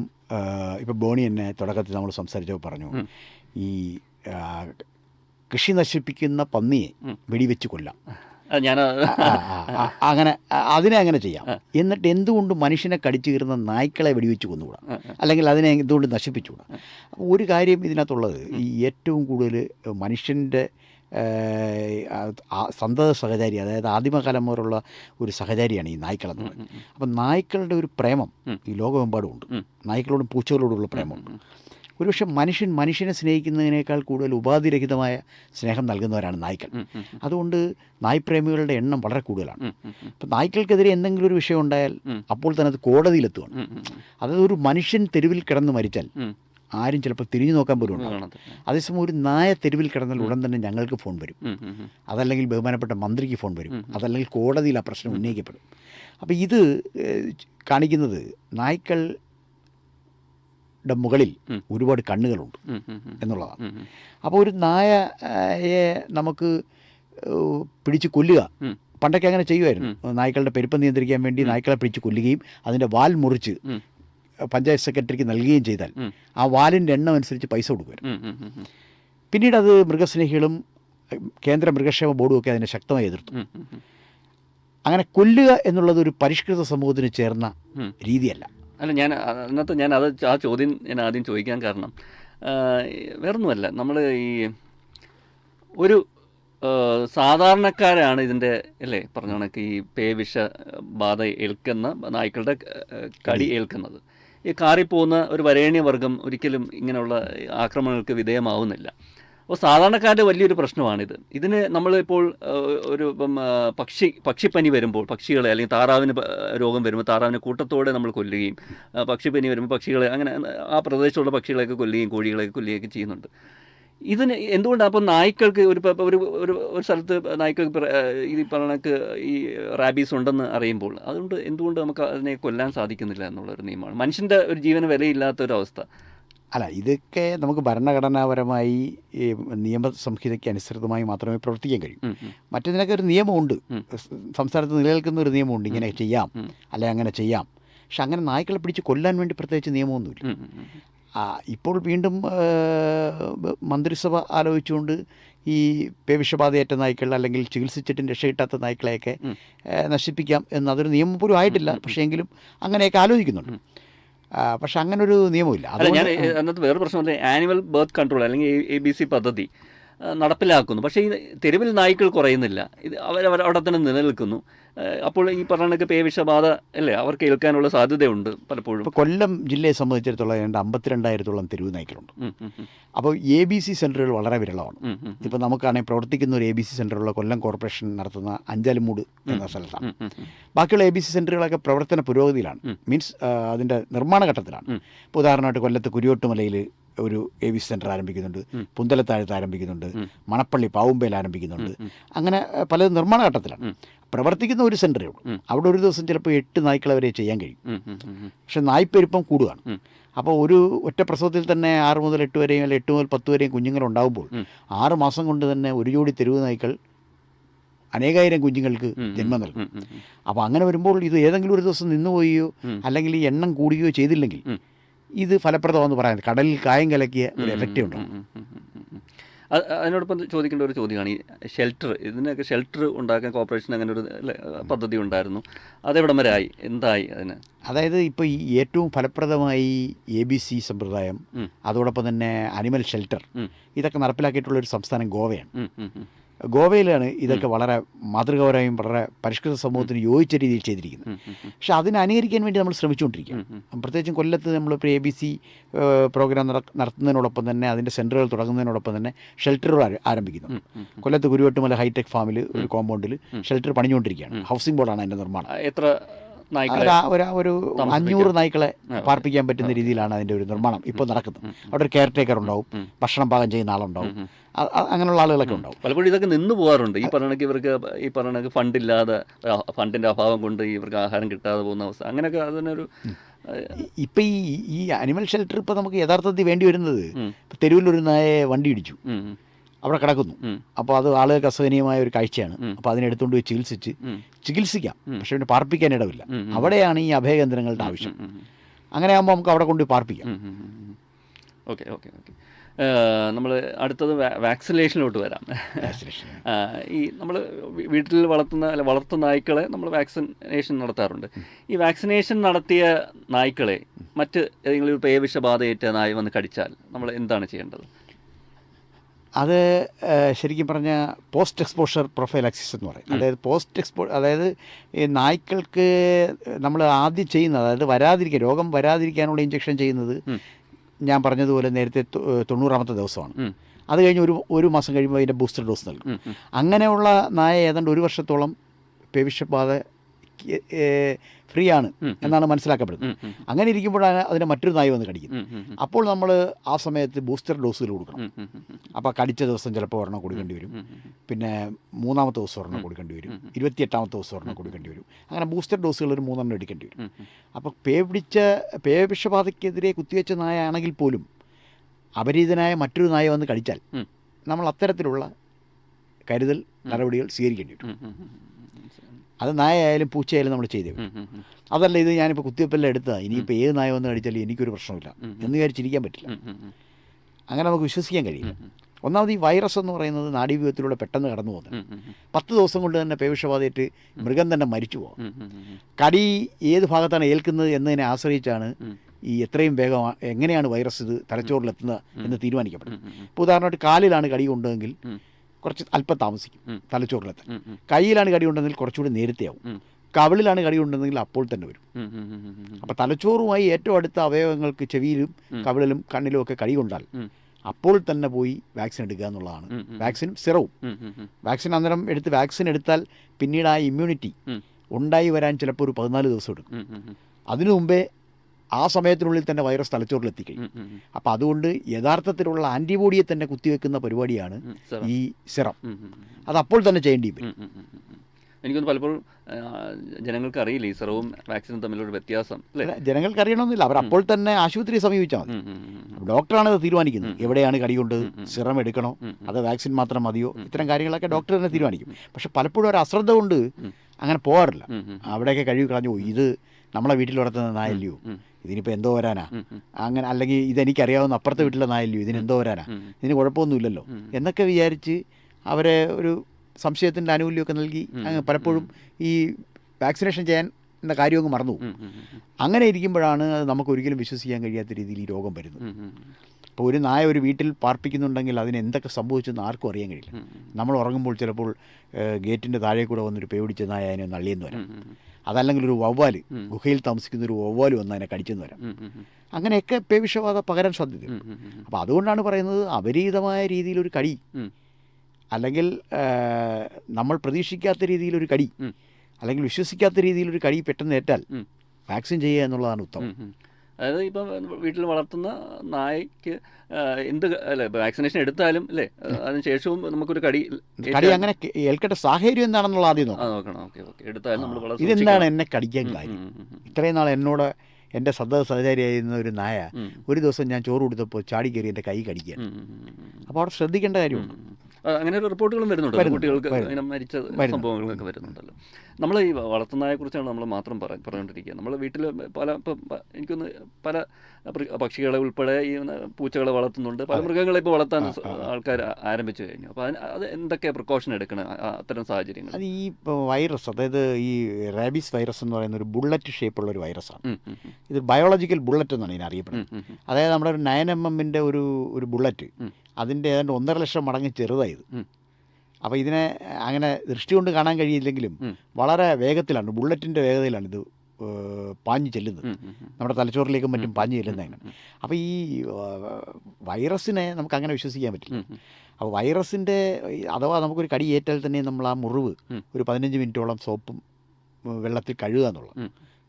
Speaker 2: ഇപ്പോൾ ബോണി എന്നെ തുടക്കത്തിൽ നമ്മൾ സംസാരിച്ചപ്പോൾ പറഞ്ഞു ഈ കൃഷി നശിപ്പിക്കുന്ന പന്നിയെ. വെടിവെച്ച് കൊല്ലാം.
Speaker 1: ഞാൻ
Speaker 2: അങ്ങനെ അതിനെ അങ്ങനെ ചെയ്യാം. എന്നിട്ട് എന്തുകൊണ്ട് മനുഷ്യനെ കടിച്ചു കീറുന്ന നായ്ക്കളെ വെടിവെച്ച് കൊന്നുകൂടാ? അല്ലെങ്കിൽ അതിനെ എന്തുകൊണ്ട് നശിപ്പിച്ചുകൂടാ? അപ്പോൾ ഒരു കാര്യം ഇതിനകത്തുള്ളത് ഈ ഏറ്റവും കൂടുതൽ മനുഷ്യന്റെ സന്തത സഹചാരി അതായത് ആദിമകാലം മുതലുള്ള ഒരു സഹചാരിയാണ് ഈ നായ്ക്കളെന്ന് പറയുന്നത്. അപ്പം നായ്ക്കളുടെ ഒരു പ്രേമം ഈ ലോകമെമ്പാടും ഉണ്ട് നായ്ക്കളോടും പൂച്ചകളോടുള്ള പ്രേമമുണ്ട്. ഒരുപക്ഷെ മനുഷ്യൻ മനുഷ്യനെ സ്നേഹിക്കുന്നതിനേക്കാൾ കൂടുതൽ ഉപാധിരഹിതമായ സ്നേഹം നൽകുന്നവരാണ് നായ്ക്കൾ. അതുകൊണ്ട് നായ്പ്രേമികളുടെ എണ്ണം വളരെ കൂടുതലാണ്. അപ്പം നായ്ക്കൾക്കെതിരെ എന്തെങ്കിലും ഒരു വിഷയം ഉണ്ടായാൽ അപ്പോൾ തന്നെ അത് കോടതിയിലെത്തുകയാണ് അതായത് ഒരു മനുഷ്യൻ തെരുവിൽ കിടന്ന് മരിച്ചാൽ ആരും ചിലപ്പോൾ തിരിഞ്ഞു നോക്കാൻ പോലും അതേസമയം ഒരു നായ തെരുവിൽ കിടന്നാൽ ഉടൻ തന്നെ ഞങ്ങൾക്ക് ഫോൺ വരും. അതല്ലെങ്കിൽ ബഹുമാനപ്പെട്ട മന്ത്രിക്ക് ഫോൺ വരും. അതല്ലെങ്കിൽ കോടതിയിൽ ആ പ്രശ്നം ഉന്നയിക്കപ്പെടും. അപ്പോൾ ഇത് കാണിക്കുന്നത് കാണിക്കുന്നത് നായ്ക്കളുടെ മുകളിൽ ഒരുപാട് കണ്ണുകളുണ്ട് എന്നുള്ളതാണ്. അപ്പോൾ ഒരു നായയെ നമുക്ക് പിടിച്ച് കൊല്ലുക. പണ്ടൊക്കെ അങ്ങനെ ചെയ്യുമായിരുന്നു. നായ്ക്കളുടെ പെരുപ്പം നിയന്ത്രിക്കാൻ വേണ്ടി നായ്ക്കളെ പിടിച്ച് കൊല്ലുകയും അതിന്റെ വാൽ മുറിച്ച് പഞ്ചായത്ത് സെക്രട്ടറിക്ക് നൽകുകയും ചെയ്താൽ ആ വാലിന്റെ എണ്ണം അനുസരിച്ച് പൈസ കൊടുക്കുമായിരുന്നു. പിന്നീട് അത് മൃഗസ്നേഹികളും കേന്ദ്ര മൃഗക്ഷേമ ബോർഡും ഒക്കെ അതിനെ ശക്തമായി എതിർത്തു. അങ്ങനെ കൊല്ലുക എന്നുള്ളത് ഒരു പരിഷ്കൃത സമൂഹത്തിന് ചേർന്ന രീതിയല്ല.
Speaker 1: അല്ല ഞാൻ അന്നത്തെ ഞാൻ അത് ആ ചോദ്യം ഞാൻ ആദ്യം ചോദിക്കാൻ കാരണം വേറൊന്നുമല്ല. നമ്മൾ ഈ ഒരു സാധാരണക്കാരാണ് ഇതിന്റെ അല്ലേ പറഞ്ഞ കണക്ക് ഈ പേവിഷ ബാധ ഏൽക്കുന്ന നായ്ക്കളുടെ കടി ഏൽക്കുന്നത്. ഈ കാറിപ്പോകുന്ന ഒരു വരേണ്യ വർഗം ഒരിക്കലും ഇങ്ങനെയുള്ള ആക്രമണങ്ങൾക്ക് വിധേയമാവുന്നില്ല. അപ്പോൾ സാധാരണക്കാരുടെ വലിയൊരു പ്രശ്നമാണിത്. ഇതിന് നമ്മളിപ്പോൾ ഒരു ഇപ്പം പക്ഷി പക്ഷിപ്പനി വരുമ്പോൾ പക്ഷികളെ അല്ലെങ്കിൽ താറാവിന് രോഗം വരുമ്പോൾ താറാവിനെ കൂട്ടത്തോടെ നമ്മൾ കൊല്ലുകയും പക്ഷിപ്പനി വരുമ്പോൾ പക്ഷികളെ അങ്ങനെ ആ പ്രദേശത്തുള്ള പക്ഷികളെയൊക്കെ കൊല്ലുകയും കോഴികളെയൊക്കെ കൊല്ലുകയൊക്കെ ചെയ്യുന്നുണ്ട്. ഇതിന് എന്തുകൊണ്ടാണ് അപ്പോൾ നായ്ക്കൾക്ക് ഒരു ഒരു ഒരു ഒരു സ്ഥലത്ത് നായ്ക്കൾക്ക് ഈ പറഞ്ഞക്ക് ഈ റാബീസ് ഉണ്ടെന്ന് അറിയുമ്പോൾ അതുകൊണ്ട് എന്തുകൊണ്ട് നമുക്ക് അതിനെ കൊല്ലാൻ സാധിക്കുന്നില്ല എന്നുള്ളൊരു നിയമമാണ്. മനുഷ്യന്റെ ഒരു ജീവന് വിലയില്ലാത്ത ഒരു അവസ്ഥ
Speaker 2: അല്ല ഇതൊക്കെ നമുക്ക് ഭരണഘടനാപരമായി നിയമ സംഹിതയ്ക്ക് അനുസൃതമായി മാത്രമേ പ്രവർത്തിക്കാൻ കഴിയൂ.
Speaker 1: ഉം,
Speaker 2: ഒരു നിയമമുണ്ട്. സംസ്ഥാനത്ത് നിലനിൽക്കുന്ന ഒരു നിയമമുണ്ട്. ഇങ്ങനെ ചെയ്യാം. അല്ലെ അങ്ങനെ ചെയ്യാം. പക്ഷെ അങ്ങനെ നായ്ക്കളെ പിടിച്ച് കൊല്ലാൻ വേണ്ടി പ്രത്യേകിച്ച് നിയമമൊന്നുമില്ല. ഇപ്പോൾ വീണ്ടും മന്ത്രിസഭ ആലോചിച്ചുകൊണ്ട് ഈ പേവിഷബാധയേറ്റ നായ്ക്കൾ അല്ലെങ്കിൽ ചികിത്സിച്ചിട്ടും രക്ഷയിട്ടാത്ത നായ്ക്കളെയൊക്കെ നശിപ്പിക്കാം എന്ന് അതൊരു നിയമം പോലും ആയിട്ടില്ല. പക്ഷേ എങ്കിലും അങ്ങനെയൊക്കെ ആലോചിക്കുന്നുണ്ട്. പക്ഷെ അങ്ങനെ ഒരു നിയമമില്ല.
Speaker 1: അല്ല ഞാൻ അന്നത്തെ അതിനകത്ത് വേറെ പ്രശ്നം ആനിമൽ ബർത്ത് കൺട്രോൾ അല്ലെങ്കിൽ എ ബി സി പദ്ധതി. നടപ്പിലാക്കുന്നു. പക്ഷേ ഈ തെരുവിൽ നായ്ക്കൾ കുറയുന്നില്ല. ഇത് അവർ അവർ അവിടെ തന്നെ നിലനിൽക്കുന്നു. അപ്പോൾ ഈ പറഞ്ഞ പേവിഷബാധ അല്ലേ? അവർക്ക് ഏൽക്കാനുള്ള സാധ്യതയുണ്ട് പലപ്പോഴും.
Speaker 2: കൊല്ലം ജില്ലയെ സംബന്ധിച്ചിടത്തോളം ഏതാണ്ട് അമ്പത്തിരണ്ടായിരത്തോളം തെരുവ് നായ്ക്കളുണ്ട്. അപ്പോൾ എ ബി സി സെന്ററുകൾ വളരെ വിരളമാണ്. ഇപ്പോൾ നമുക്കാണെങ്കിൽ പ്രവർത്തിക്കുന്ന ഒരു എ ബി സി സെന്ററുള്ള കൊല്ലം കോർപ്പറേഷൻ നടത്തുന്ന അഞ്ചാലുമൂട് എന്ന സ്ഥലത്താണ്. ബാക്കിയുള്ള എ ബി സി സെന്ററുകളൊക്കെ പ്രവർത്തന പുരോഗതിയിലാണ്. മീൻസ് അതിന്റെ നിർമ്മാണ ഘട്ടത്തിലാണ്. ഇപ്പോൾ ഉദാഹരണമായിട്ട് കൊല്ലത്ത് കുരിയോട്ടുമലയിൽ ഒരു എ വി സെന്റർ ആരംഭിക്കുന്നുണ്ട്. പുന്തലത്താഴത്ത് ആരംഭിക്കുന്നുണ്ട്. മണപ്പള്ളി പാവുമ്പയിൽ ആരംഭിക്കുന്നുണ്ട്. അങ്ങനെ പല പലതും നിർമ്മാണ ഘട്ടത്തിലാണ്. പ്രവർത്തിക്കുന്ന ഒരു സെന്ററേ ഉള്ളൂ. അവിടെ ഒരു ദിവസം ചിലപ്പോൾ എട്ട് നായ്ക്കളെ വരെ ചെയ്യാൻ കഴിയും. പക്ഷെ നായ്പ്പെരുപ്പം കൂടുകയാണ് അപ്പോൾ ഒരു ഒറ്റ പ്രസവത്തിൽ തന്നെ ആറ് മുതൽ എട്ട് വരെയും അല്ലെങ്കിൽ എട്ട് മുതൽ പത്ത് വരെയും കുഞ്ഞുങ്ങളുണ്ടാകുമ്പോൾ. ആറ് മാസം കൊണ്ട് തന്നെ ഒരു ജോഡി തെരുവ് നായ്ക്കൾ അനേകായിരം കുഞ്ഞുങ്ങൾക്ക് ജന്മം നൽകും. അപ്പോൾ അങ്ങനെ വരുമ്പോൾ ഇത് ഏതെങ്കിലും ഒരു ദിവസം നിന്നുപോയോ. അല്ലെങ്കിൽ ഈ എണ്ണം കൂടുകയോ ചെയ്തില്ലെങ്കിൽ. ഇത് ഫലപ്രദമാണെന്ന് പറയാൻ കടലിൽ കായം കലക്കിയ ഒരു എഫക്റ്റ്
Speaker 1: ഉണ്ടോ? അതിനോടൊപ്പം ചോദിക്കേണ്ട ഒരു ചോദ്യമാണ്. ഈ ഷെൽട്ടർ ഇതിനൊക്കെ ഷെൽട്ടർ ഉണ്ടാക്കാൻ കോർപ്പറേഷൻ അങ്ങനെ ഒരു പദ്ധതി ഉണ്ടായിരുന്നു. അതെവിടം വരെ ആയി എന്തായി അതിന്?
Speaker 2: അതായത് ഇപ്പോൾ ഈ ഏറ്റവും ഫലപ്രദമായി എ ബി സി സമ്പ്രദായം അതോടൊപ്പം തന്നെ അനിമൽ ഷെൽട്ടർ ഇതൊക്കെ നടപ്പിലാക്കിയിട്ടുള്ള ഒരു സംസ്ഥാനം ഗോവയാണ്. ഗോവയിലാണ് ഇതൊക്കെ വളരെ മാതൃകാപരമായും വളരെ പരിഷ്കൃത സമൂഹത്തിന് യോജിച്ച രീതിയിൽ ചെയ്തിരിക്കുന്നത്. പക്ഷെ അതിനെ അനുകരിക്കാൻ വേണ്ടി നമ്മൾ ശ്രമിച്ചുകൊണ്ടിരിക്കുകയാണ്. പ്രത്യേകിച്ചും കൊല്ലത്ത് നമ്മൾ ഇപ്പോൾ എ ബി സി പ്രോഗ്രാം നട- നടത്തുന്നതിനോടൊപ്പം തന്നെ അതിന്റെ സെന്ററുകൾ തുടങ്ങുന്നതിനോടൊപ്പം തന്നെ ഷെൽട്ടറുകൾ
Speaker 1: ആരംഭിക്കുന്നു.
Speaker 2: കൊല്ലത്ത് കുരുവട്ടുമല ഹൈടെക് ഫാമിൽ ഒരു കോമ്പൗണ്ടിൽ ഷെൽട്ടർ പണിഞ്ഞുകൊണ്ടിരിക്കുകയാണ്. ഹൗസിംഗ് ബോർഡാണ് അതിന്റെ നിർമ്മാണം.
Speaker 1: എത്ര
Speaker 2: ഒരു ഒരു. അഞ്ഞൂറ് നായ്ക്കളെ പാർപ്പിക്കാൻ പറ്റുന്ന രീതിയിലാണ് അതിന്റെ ഒരു നിർമ്മാണം ഇപ്പോൾ നടക്കുന്നത്. അവിടെ ഒരു കെയർ ടേക്കർ ഉണ്ടാവും ഭക്ഷണം പാകം ചെയ്യുന്ന ആളുണ്ടാവും അങ്ങനെയുള്ള ആളുകളൊക്കെ ഉണ്ടാവും.
Speaker 1: പലപ്പോഴും ഇതൊക്കെ നിന്ന് പോകാറുണ്ട്. ഈ പറഞ്ഞ ഇവർക്ക് ഈ പറഞ്ഞ ഫണ്ടില്ലാതെ ഫണ്ടിന്റെ അഭാവം കൊണ്ട് ഇവർക്ക് ആഹാരം കിട്ടാതെ പോകുന്ന അവസ്ഥ. അങ്ങനെയൊക്കെ അതിനൊരു
Speaker 2: ഇപ്പം ഈ ഈ അനിമൽ ഷെൽട്ടർ ഇപ്പം നമുക്ക് യഥാർത്ഥത്തിൽ വേണ്ടി വരുന്നത് തെരുവിലൊരു നായെ വണ്ടി ഇടിച്ചു. അവിടെ കിടക്കുന്നു. അപ്പോൾ അത് ആളുകൾക്ക് അസഹനീയമായ ഒരു കാഴ്ചയാണ്. അപ്പോൾ അതിനെടുത്തുകൊണ്ട് പോയി ചികിത്സിച്ച്. ചികിത്സിക്കാം. പക്ഷേ പിന്നെ പാർപ്പിക്കാൻ ഇടവില്ല. അവിടെയാണ് ഈ അഭയകേന്ദ്രങ്ങളുടെ ആവശ്യം. അങ്ങനെ ആകുമ്പോൾ നമുക്ക് അവിടെ കൊണ്ട് പാർപ്പിക്കാം.
Speaker 1: Okay okay okay. നമ്മൾ അടുത്തത് വാക്സിനേഷനിലോട്ട് വരാം. ഈ നമ്മൾ വീട്ടിൽ വളർത്തുന്ന അല്ല വളർത്തു നായ്ക്കളെ നമ്മൾ വാക്സിനേഷൻ നടത്താറുണ്ട്. ഈ വാക്സിനേഷൻ നടത്തിയ നായ്ക്കളെ മറ്റ് ഏതെങ്കിലും ഒരു പേവിഷബാധയേറ്റ നായ വന്ന് കടിച്ചാൽ നമ്മൾ എന്താണ് ചെയ്യേണ്ടത്?
Speaker 2: അത് ശരിക്കും പറഞ്ഞാൽ പോസ്റ്റ് എക്സ്പോഷർ പ്രൊഫൈലാക്സിസ് എന്ന് പറയും. അതായത് പോസ്റ്റ് എക്സ്പോ അതായത് ഈ നായ്ക്കൾക്ക് നമ്മൾ ആദ്യം ചെയ്യുന്നത് അതായത് വരാതിരിക്കുക രോഗം വരാതിരിക്കാനുള്ള ഇഞ്ചക്ഷൻ ചെയ്യുന്നത് ഞാൻ പറഞ്ഞതുപോലെ നേരത്തെ തൊണ്ണൂറാമത്തെ ദിവസമാണ്. അത് കഴിഞ്ഞ് ഒരു ഒരു മാസം കഴിയുമ്പോൾ അതിന്റെ ബൂസ്റ്റർ ഡോസ് നൽകും. അങ്ങനെയുള്ള നായ ഏതാണ്ട് ഒരു വർഷത്തോളം പേവിഷബാധ ഫ്രീ ആണ്. എന്നാണ് മനസ്സിലാക്കപ്പെടുന്നത് അങ്ങനെ ഇരിക്കുമ്പോഴാണ് അതിനെ മറ്റൊരു നായ വന്ന് കടിക്കുന്നത്
Speaker 1: ഉം.
Speaker 2: അപ്പോൾ നമ്മൾ ആ സമയത്ത് ബൂസ്റ്റർ ഡോസുകൾ കൊടുക്കണം. അപ്പോൾ കടിച്ച ദിവസം ചിലപ്പോൾ ഒരെണ്ണം കൊടുക്കേണ്ടി വരും. പിന്നെ മൂന്നാമത്തെ ദിവസം ഒരെണ്ണം കൊടുക്കേണ്ടി വരും ഇരുപത്തിയെട്ടാമത്തെ ദിവസം ഒരെണ്ണം കൊടുക്കേണ്ടി വരും അങ്ങനെ ബൂസ്റ്റർ ഡോസുകൾ ഒരു മൂന്നെണ്ണം എടുക്കേണ്ടി വരും. അപ്പോൾ പേ പിടിച്ച പേ വിഷബാധയ്ക്കെതിരെ കുത്തിവെച്ച നായ ആണെങ്കിൽ പോലും അപരീതനായ മറ്റൊരു നായ വന്ന് കടിച്ചാൽ നമ്മൾ അത്തരത്തിലുള്ള കരുതൽ നടപടികൾ സ്വീകരിക്കേണ്ടി വരും. അത് നായയായാലും പൂച്ചയായാലും നമ്മൾ ചെയ്തേ. അതല്ല ഇത് ഞാനിപ്പോൾ കുത്തിവെപ്പെല്ലാം എടുത്താൽ ഇനിയിപ്പോൾ ഏത് നായ വന്ന് കടിച്ചാലും എനിക്കൊരു പ്രശ്നമില്ല. എന്ന് വിചാരിച്ചിരിക്കാൻ പറ്റില്ല. അങ്ങനെ നമുക്ക് വിശ്വസിക്കാൻ കഴിയില്ല. ഒന്നാമത് ഈ വൈറസ് എന്ന് പറയുന്നത് നാഡീവ്യൂഹത്തിലൂടെ പെട്ടെന്ന് കടന്നു പോകുന്നത്. പത്ത് ദിവസം കൊണ്ട് തന്നെ പേവിഷബാധയിട്ട് മൃഗം തന്നെ മരിച്ചു പോകും. കടി ഏത് ഭാഗത്താണ് ഏൽക്കുന്നത് എന്നതിനെ ആശ്രയിച്ചാണ് ഈ എത്രയും വേഗം എങ്ങനെയാണ് വൈറസ് ഇത് തലച്ചോറിലെത്തുന്നത് എന്ന് തീരുമാനിക്കപ്പെടുന്നത്. ഇപ്പോൾ ഉദാഹരണമായിട്ട് കാലിലാണ് കടി കൊണ്ടതെങ്കിൽ
Speaker 1: ഉം.
Speaker 2: കുറച്ച് അല്പം താമസിക്കും. തലച്ചോറിലെത്താൻ. കയ്യിലാണ് കടി ഉണ്ടെങ്കിൽ കുറച്ചുകൂടി നേരത്തെ ആവും
Speaker 1: ഉം.
Speaker 2: കവിളിലാണ് കടി ഉണ്ടെന്നെങ്കിൽ അപ്പോൾ തന്നെ വരും
Speaker 1: അപ്പൊ.
Speaker 2: അപ്പോൾ തലച്ചോറുമായി ഏറ്റവും അടുത്ത അവയവങ്ങൾക്ക് ചെവിയിലും കവിളിലും കണ്ണിലും ഒക്കെ കടി കൊണ്ടാൽ അപ്പോൾ തന്നെ പോയി വാക്സിൻ എടുക്കുക എന്നുള്ളതാണ്. വാക്സിനും സിറവും. വാക്സിൻ അന്നേരം എടുത്ത് വാക്സിൻ എടുത്താൽ പിന്നീട് ആ ഇമ്മ്യൂണിറ്റി ഉണ്ടായി വരാൻ ചിലപ്പോൾ ഒരു പതിനാല് ദിവസം എടുക്കും. അതിനു മുമ്പേ ആ സമയത്തിനുള്ളിൽ തന്നെ വൈറസ്
Speaker 1: ഉം.
Speaker 2: അപ്പോൾ അതുകൊണ്ട് യഥാർത്ഥത്തിലുള്ള ആന്റിബോഡിയെ തന്നെ കുത്തിവെക്കുന്ന പരിപാടിയാണ് ഈ സിറം. അത് അപ്പോൾ തന്നെ ചെയ്യേണ്ടി വരും.
Speaker 1: എനിക്കൊന്ന് പലപ്പോഴും ജനങ്ങൾക്ക് അറിയില്ല ഈ സിറവും വാക്സിനും തമ്മിലുള്ള വ്യത്യാസം
Speaker 2: ജനങ്ങൾക്ക് അറിയണമെന്നില്ല അവർ അപ്പോൾ തന്നെ ആശുപത്രിയെ സമീപിച്ചാൽ മതി. ഡോക്ടറാണ് അത് തീരുമാനിക്കുന്നത്. എവിടെയാണ് കടി കൊണ്ട്
Speaker 1: ഉം, ഉം.
Speaker 2: സിറം എടുക്കണോ. അത് വാക്സിൻ മാത്രം മതിയോ? ഇത്തരം കാര്യങ്ങളൊക്കെ ഡോക്ടർ തന്നെ തീരുമാനിക്കും. പക്ഷെ പലപ്പോഴും ഒരു അശ്രദ്ധ കൊണ്ട് അങ്ങനെ പോകാറില്ല. അവിടെയൊക്കെ കഴുകി കളഞ്ഞു ഇത് നമ്മളെ വീട്ടിൽ വളർത്തുന്ന നായല്ലയോ ഇതിനിപ്പോൾ എന്തോ വരാനാ? അങ്ങനെ അല്ലെങ്കിൽ ഇതെനിക്കറിയാവുന്ന അപ്പുറത്തെ വീട്ടിലെ നായല്ലയോ ഇതിനെന്തോ വരാനാ? ഇതിന് കുഴപ്പമൊന്നുമില്ലല്ലോ. എന്നൊക്കെ വിചാരിച്ച് അവരെ ഒരു സംശയത്തിന്റെ ആനുകൂല്യമൊക്കെ നൽകി. അങ്ങ് പലപ്പോഴും ഈ വാക്സിനേഷൻ ചെയ്യാൻ എന്ന കാര്യം അങ്ങ് മറന്നു അങ്ങനെ ഇരിക്കുമ്പോഴാണ് അത് നമുക്ക് ഒരിക്കലും വിശ്വസിക്കാൻ കഴിയാത്ത രീതിയിൽ ഈ രോഗം വരുന്നത്. ഇപ്പോൾ ഒരു നായ ഒരു വീട്ടിൽ പാർപ്പിക്കുന്നുണ്ടെങ്കിൽ അതിന് എന്തൊക്കെ സംഭവിച്ചെന്ന് ആർക്കും അറിയാൻ കഴിയില്ല. നമ്മൾ ഉറങ്ങുമ്പോൾ ചിലപ്പോൾ ഗേറ്റിന്റെ താഴെ കൂടെ വന്നൊരു പേടിച്ച നായ അതിനെ നള്ളിയെന്ന് വരാം. അതല്ലെങ്കിൽ ഒരു വവ്വാൽ ഗുഹയിൽ താമസിക്കുന്ന ഒരു വവ്വാൽ വന്ന് അതിനെ കടിച്ചെന്ന് വരാം. അങ്ങനെയൊക്കെ പേവിഷബാധ പകരാൻ സാധ്യതയുണ്ട്. അപ്പോൾ അതുകൊണ്ടാണ് പറയുന്നത് അപരീതമായ രീതിയിലൊരു കടി അല്ലെങ്കിൽ നമ്മൾ പ്രതീക്ഷിക്കാത്ത രീതിയിലൊരു കടി അല്ലെങ്കിൽ വിശ്വസിക്കാത്ത രീതിയിലൊരു കടി പെട്ടെന്ന് ഏറ്റാൽ വാക്സിൻ ചെയ്യുക എന്നുള്ളതാണ് ഉത്തമം.
Speaker 1: അതായത് ഇപ്പം വീട്ടിൽ വളർത്തുന്ന നായ്ക്ക് എന്ത് അല്ലേ വാക്സിനേഷൻ എടുത്താലും അല്ലേ അതിന് ശേഷവും നമുക്കൊരു കടി
Speaker 2: കടി അങ്ങനെ ഏൽക്കേണ്ട സാഹചര്യം എന്താണെന്നുള്ള ആദ്യം
Speaker 1: നോക്കണം. Okay okay. എടുത്താലും നമ്മൾ
Speaker 2: ഇതെന്താണ് എന്നെ കടിക്കാൻ കാര്യം? ഇത്രയും നാൾ എന്നോട് എന്റെ സദ സഹചാരിയായിരുന്ന ഒരു നായ ഒരു ദിവസം ഞാൻ ചോറ് കൊടുത്തപ്പോൾ ചാടി കയറി എന്റെ കൈ കടിക്കാൻ. അപ്പോൾ അവിടെ ശ്രദ്ധിക്കേണ്ട കാര്യമുണ്ട്.
Speaker 1: അങ്ങനെ ഒരു റിപ്പോർട്ടുകളും വരുന്നുണ്ട് കുട്ടികൾക്ക് ഇങ്ങനെ മരിച്ച. സംഭവങ്ങളൊക്കെ വരുന്നുണ്ടല്ലോ. നമ്മൾ ഈ വളർത്തുന്നതിനെ കുറിച്ചാണ് നമ്മൾ മാത്രം പറ പറഞ്ഞുകൊണ്ടിരിക്കുക. നമ്മൾ വീട്ടിൽ പല ഇപ്പം എനിക്കൊന്ന് പല പക്ഷികളെ ഉൾപ്പെടെ ഈ പൂച്ചകളെ വളർത്തുന്നുണ്ട്. പല മൃഗങ്ങളെ ഇപ്പോൾ വളർത്താൻ. ആൾക്കാർ ആരംഭിച്ചു കഴിഞ്ഞു. അപ്പോൾ അതിന് അത് എന്തൊക്കെ പ്രിക്കോഷൻ എടുക്കണം? അത്തരം സാഹചര്യങ്ങൾ
Speaker 2: അത് ഈ വൈറസ് അതായത് ഈ റാബിസ് വൈറസ് എന്ന് പറയുന്ന ഒരു ബുള്ളറ്റ് ഷേപ്പുള്ള ഒരു വൈറസാണ് ഇത് ബയോളജിക്കൽ ബുള്ളറ്റ് എന്നാണ് ഇതിനെ അറിയപ്പെടുന്നത്.
Speaker 1: ഉം, ഉം, ഉം.
Speaker 2: അതായത് നമ്മുടെ ഒരു നയൻ എം എമ്മിന്റെ ഒരു ഒരു ബുള്ളറ്റ്. അതിന്റെ ഏതാണ്ട് ഒന്നര ലക്ഷം മടങ്ങ് ചെറുതായത്. അപ്പോൾ ഇതിനെ അങ്ങനെ ദൃഷ്ടി കൊണ്ട് കാണാൻ കഴിയില്ലെങ്കിലും വളരെ വേഗത്തിലാണ് ബുള്ളറ്റിന്റെ വേഗതയിലാണ് ഇത് പാഞ്ഞു ചെല്ലുന്നത്. നമ്മുടെ തലച്ചോറിലേക്കും മറ്റും പാഞ്ഞു ചെല്ലുന്നത്
Speaker 1: ഉം,
Speaker 2: അങ്ങനെ അപ്പോൾ ഈ വൈറസിനെ നമുക്ക് അങ്ങനെ വിശ്വസിക്കാൻ പറ്റില്ല. അപ്പോൾ വൈറസിന്റെ അഥവാ നമുക്കൊരു കടി ഏറ്റാൽ തന്നെ നമ്മൾ ആ മുറിവ് ഒരു പതിനഞ്ച് മിനിറ്റോളം സോപ്പും വെള്ളത്തിൽ കഴുകുക എന്നുള്ളത്.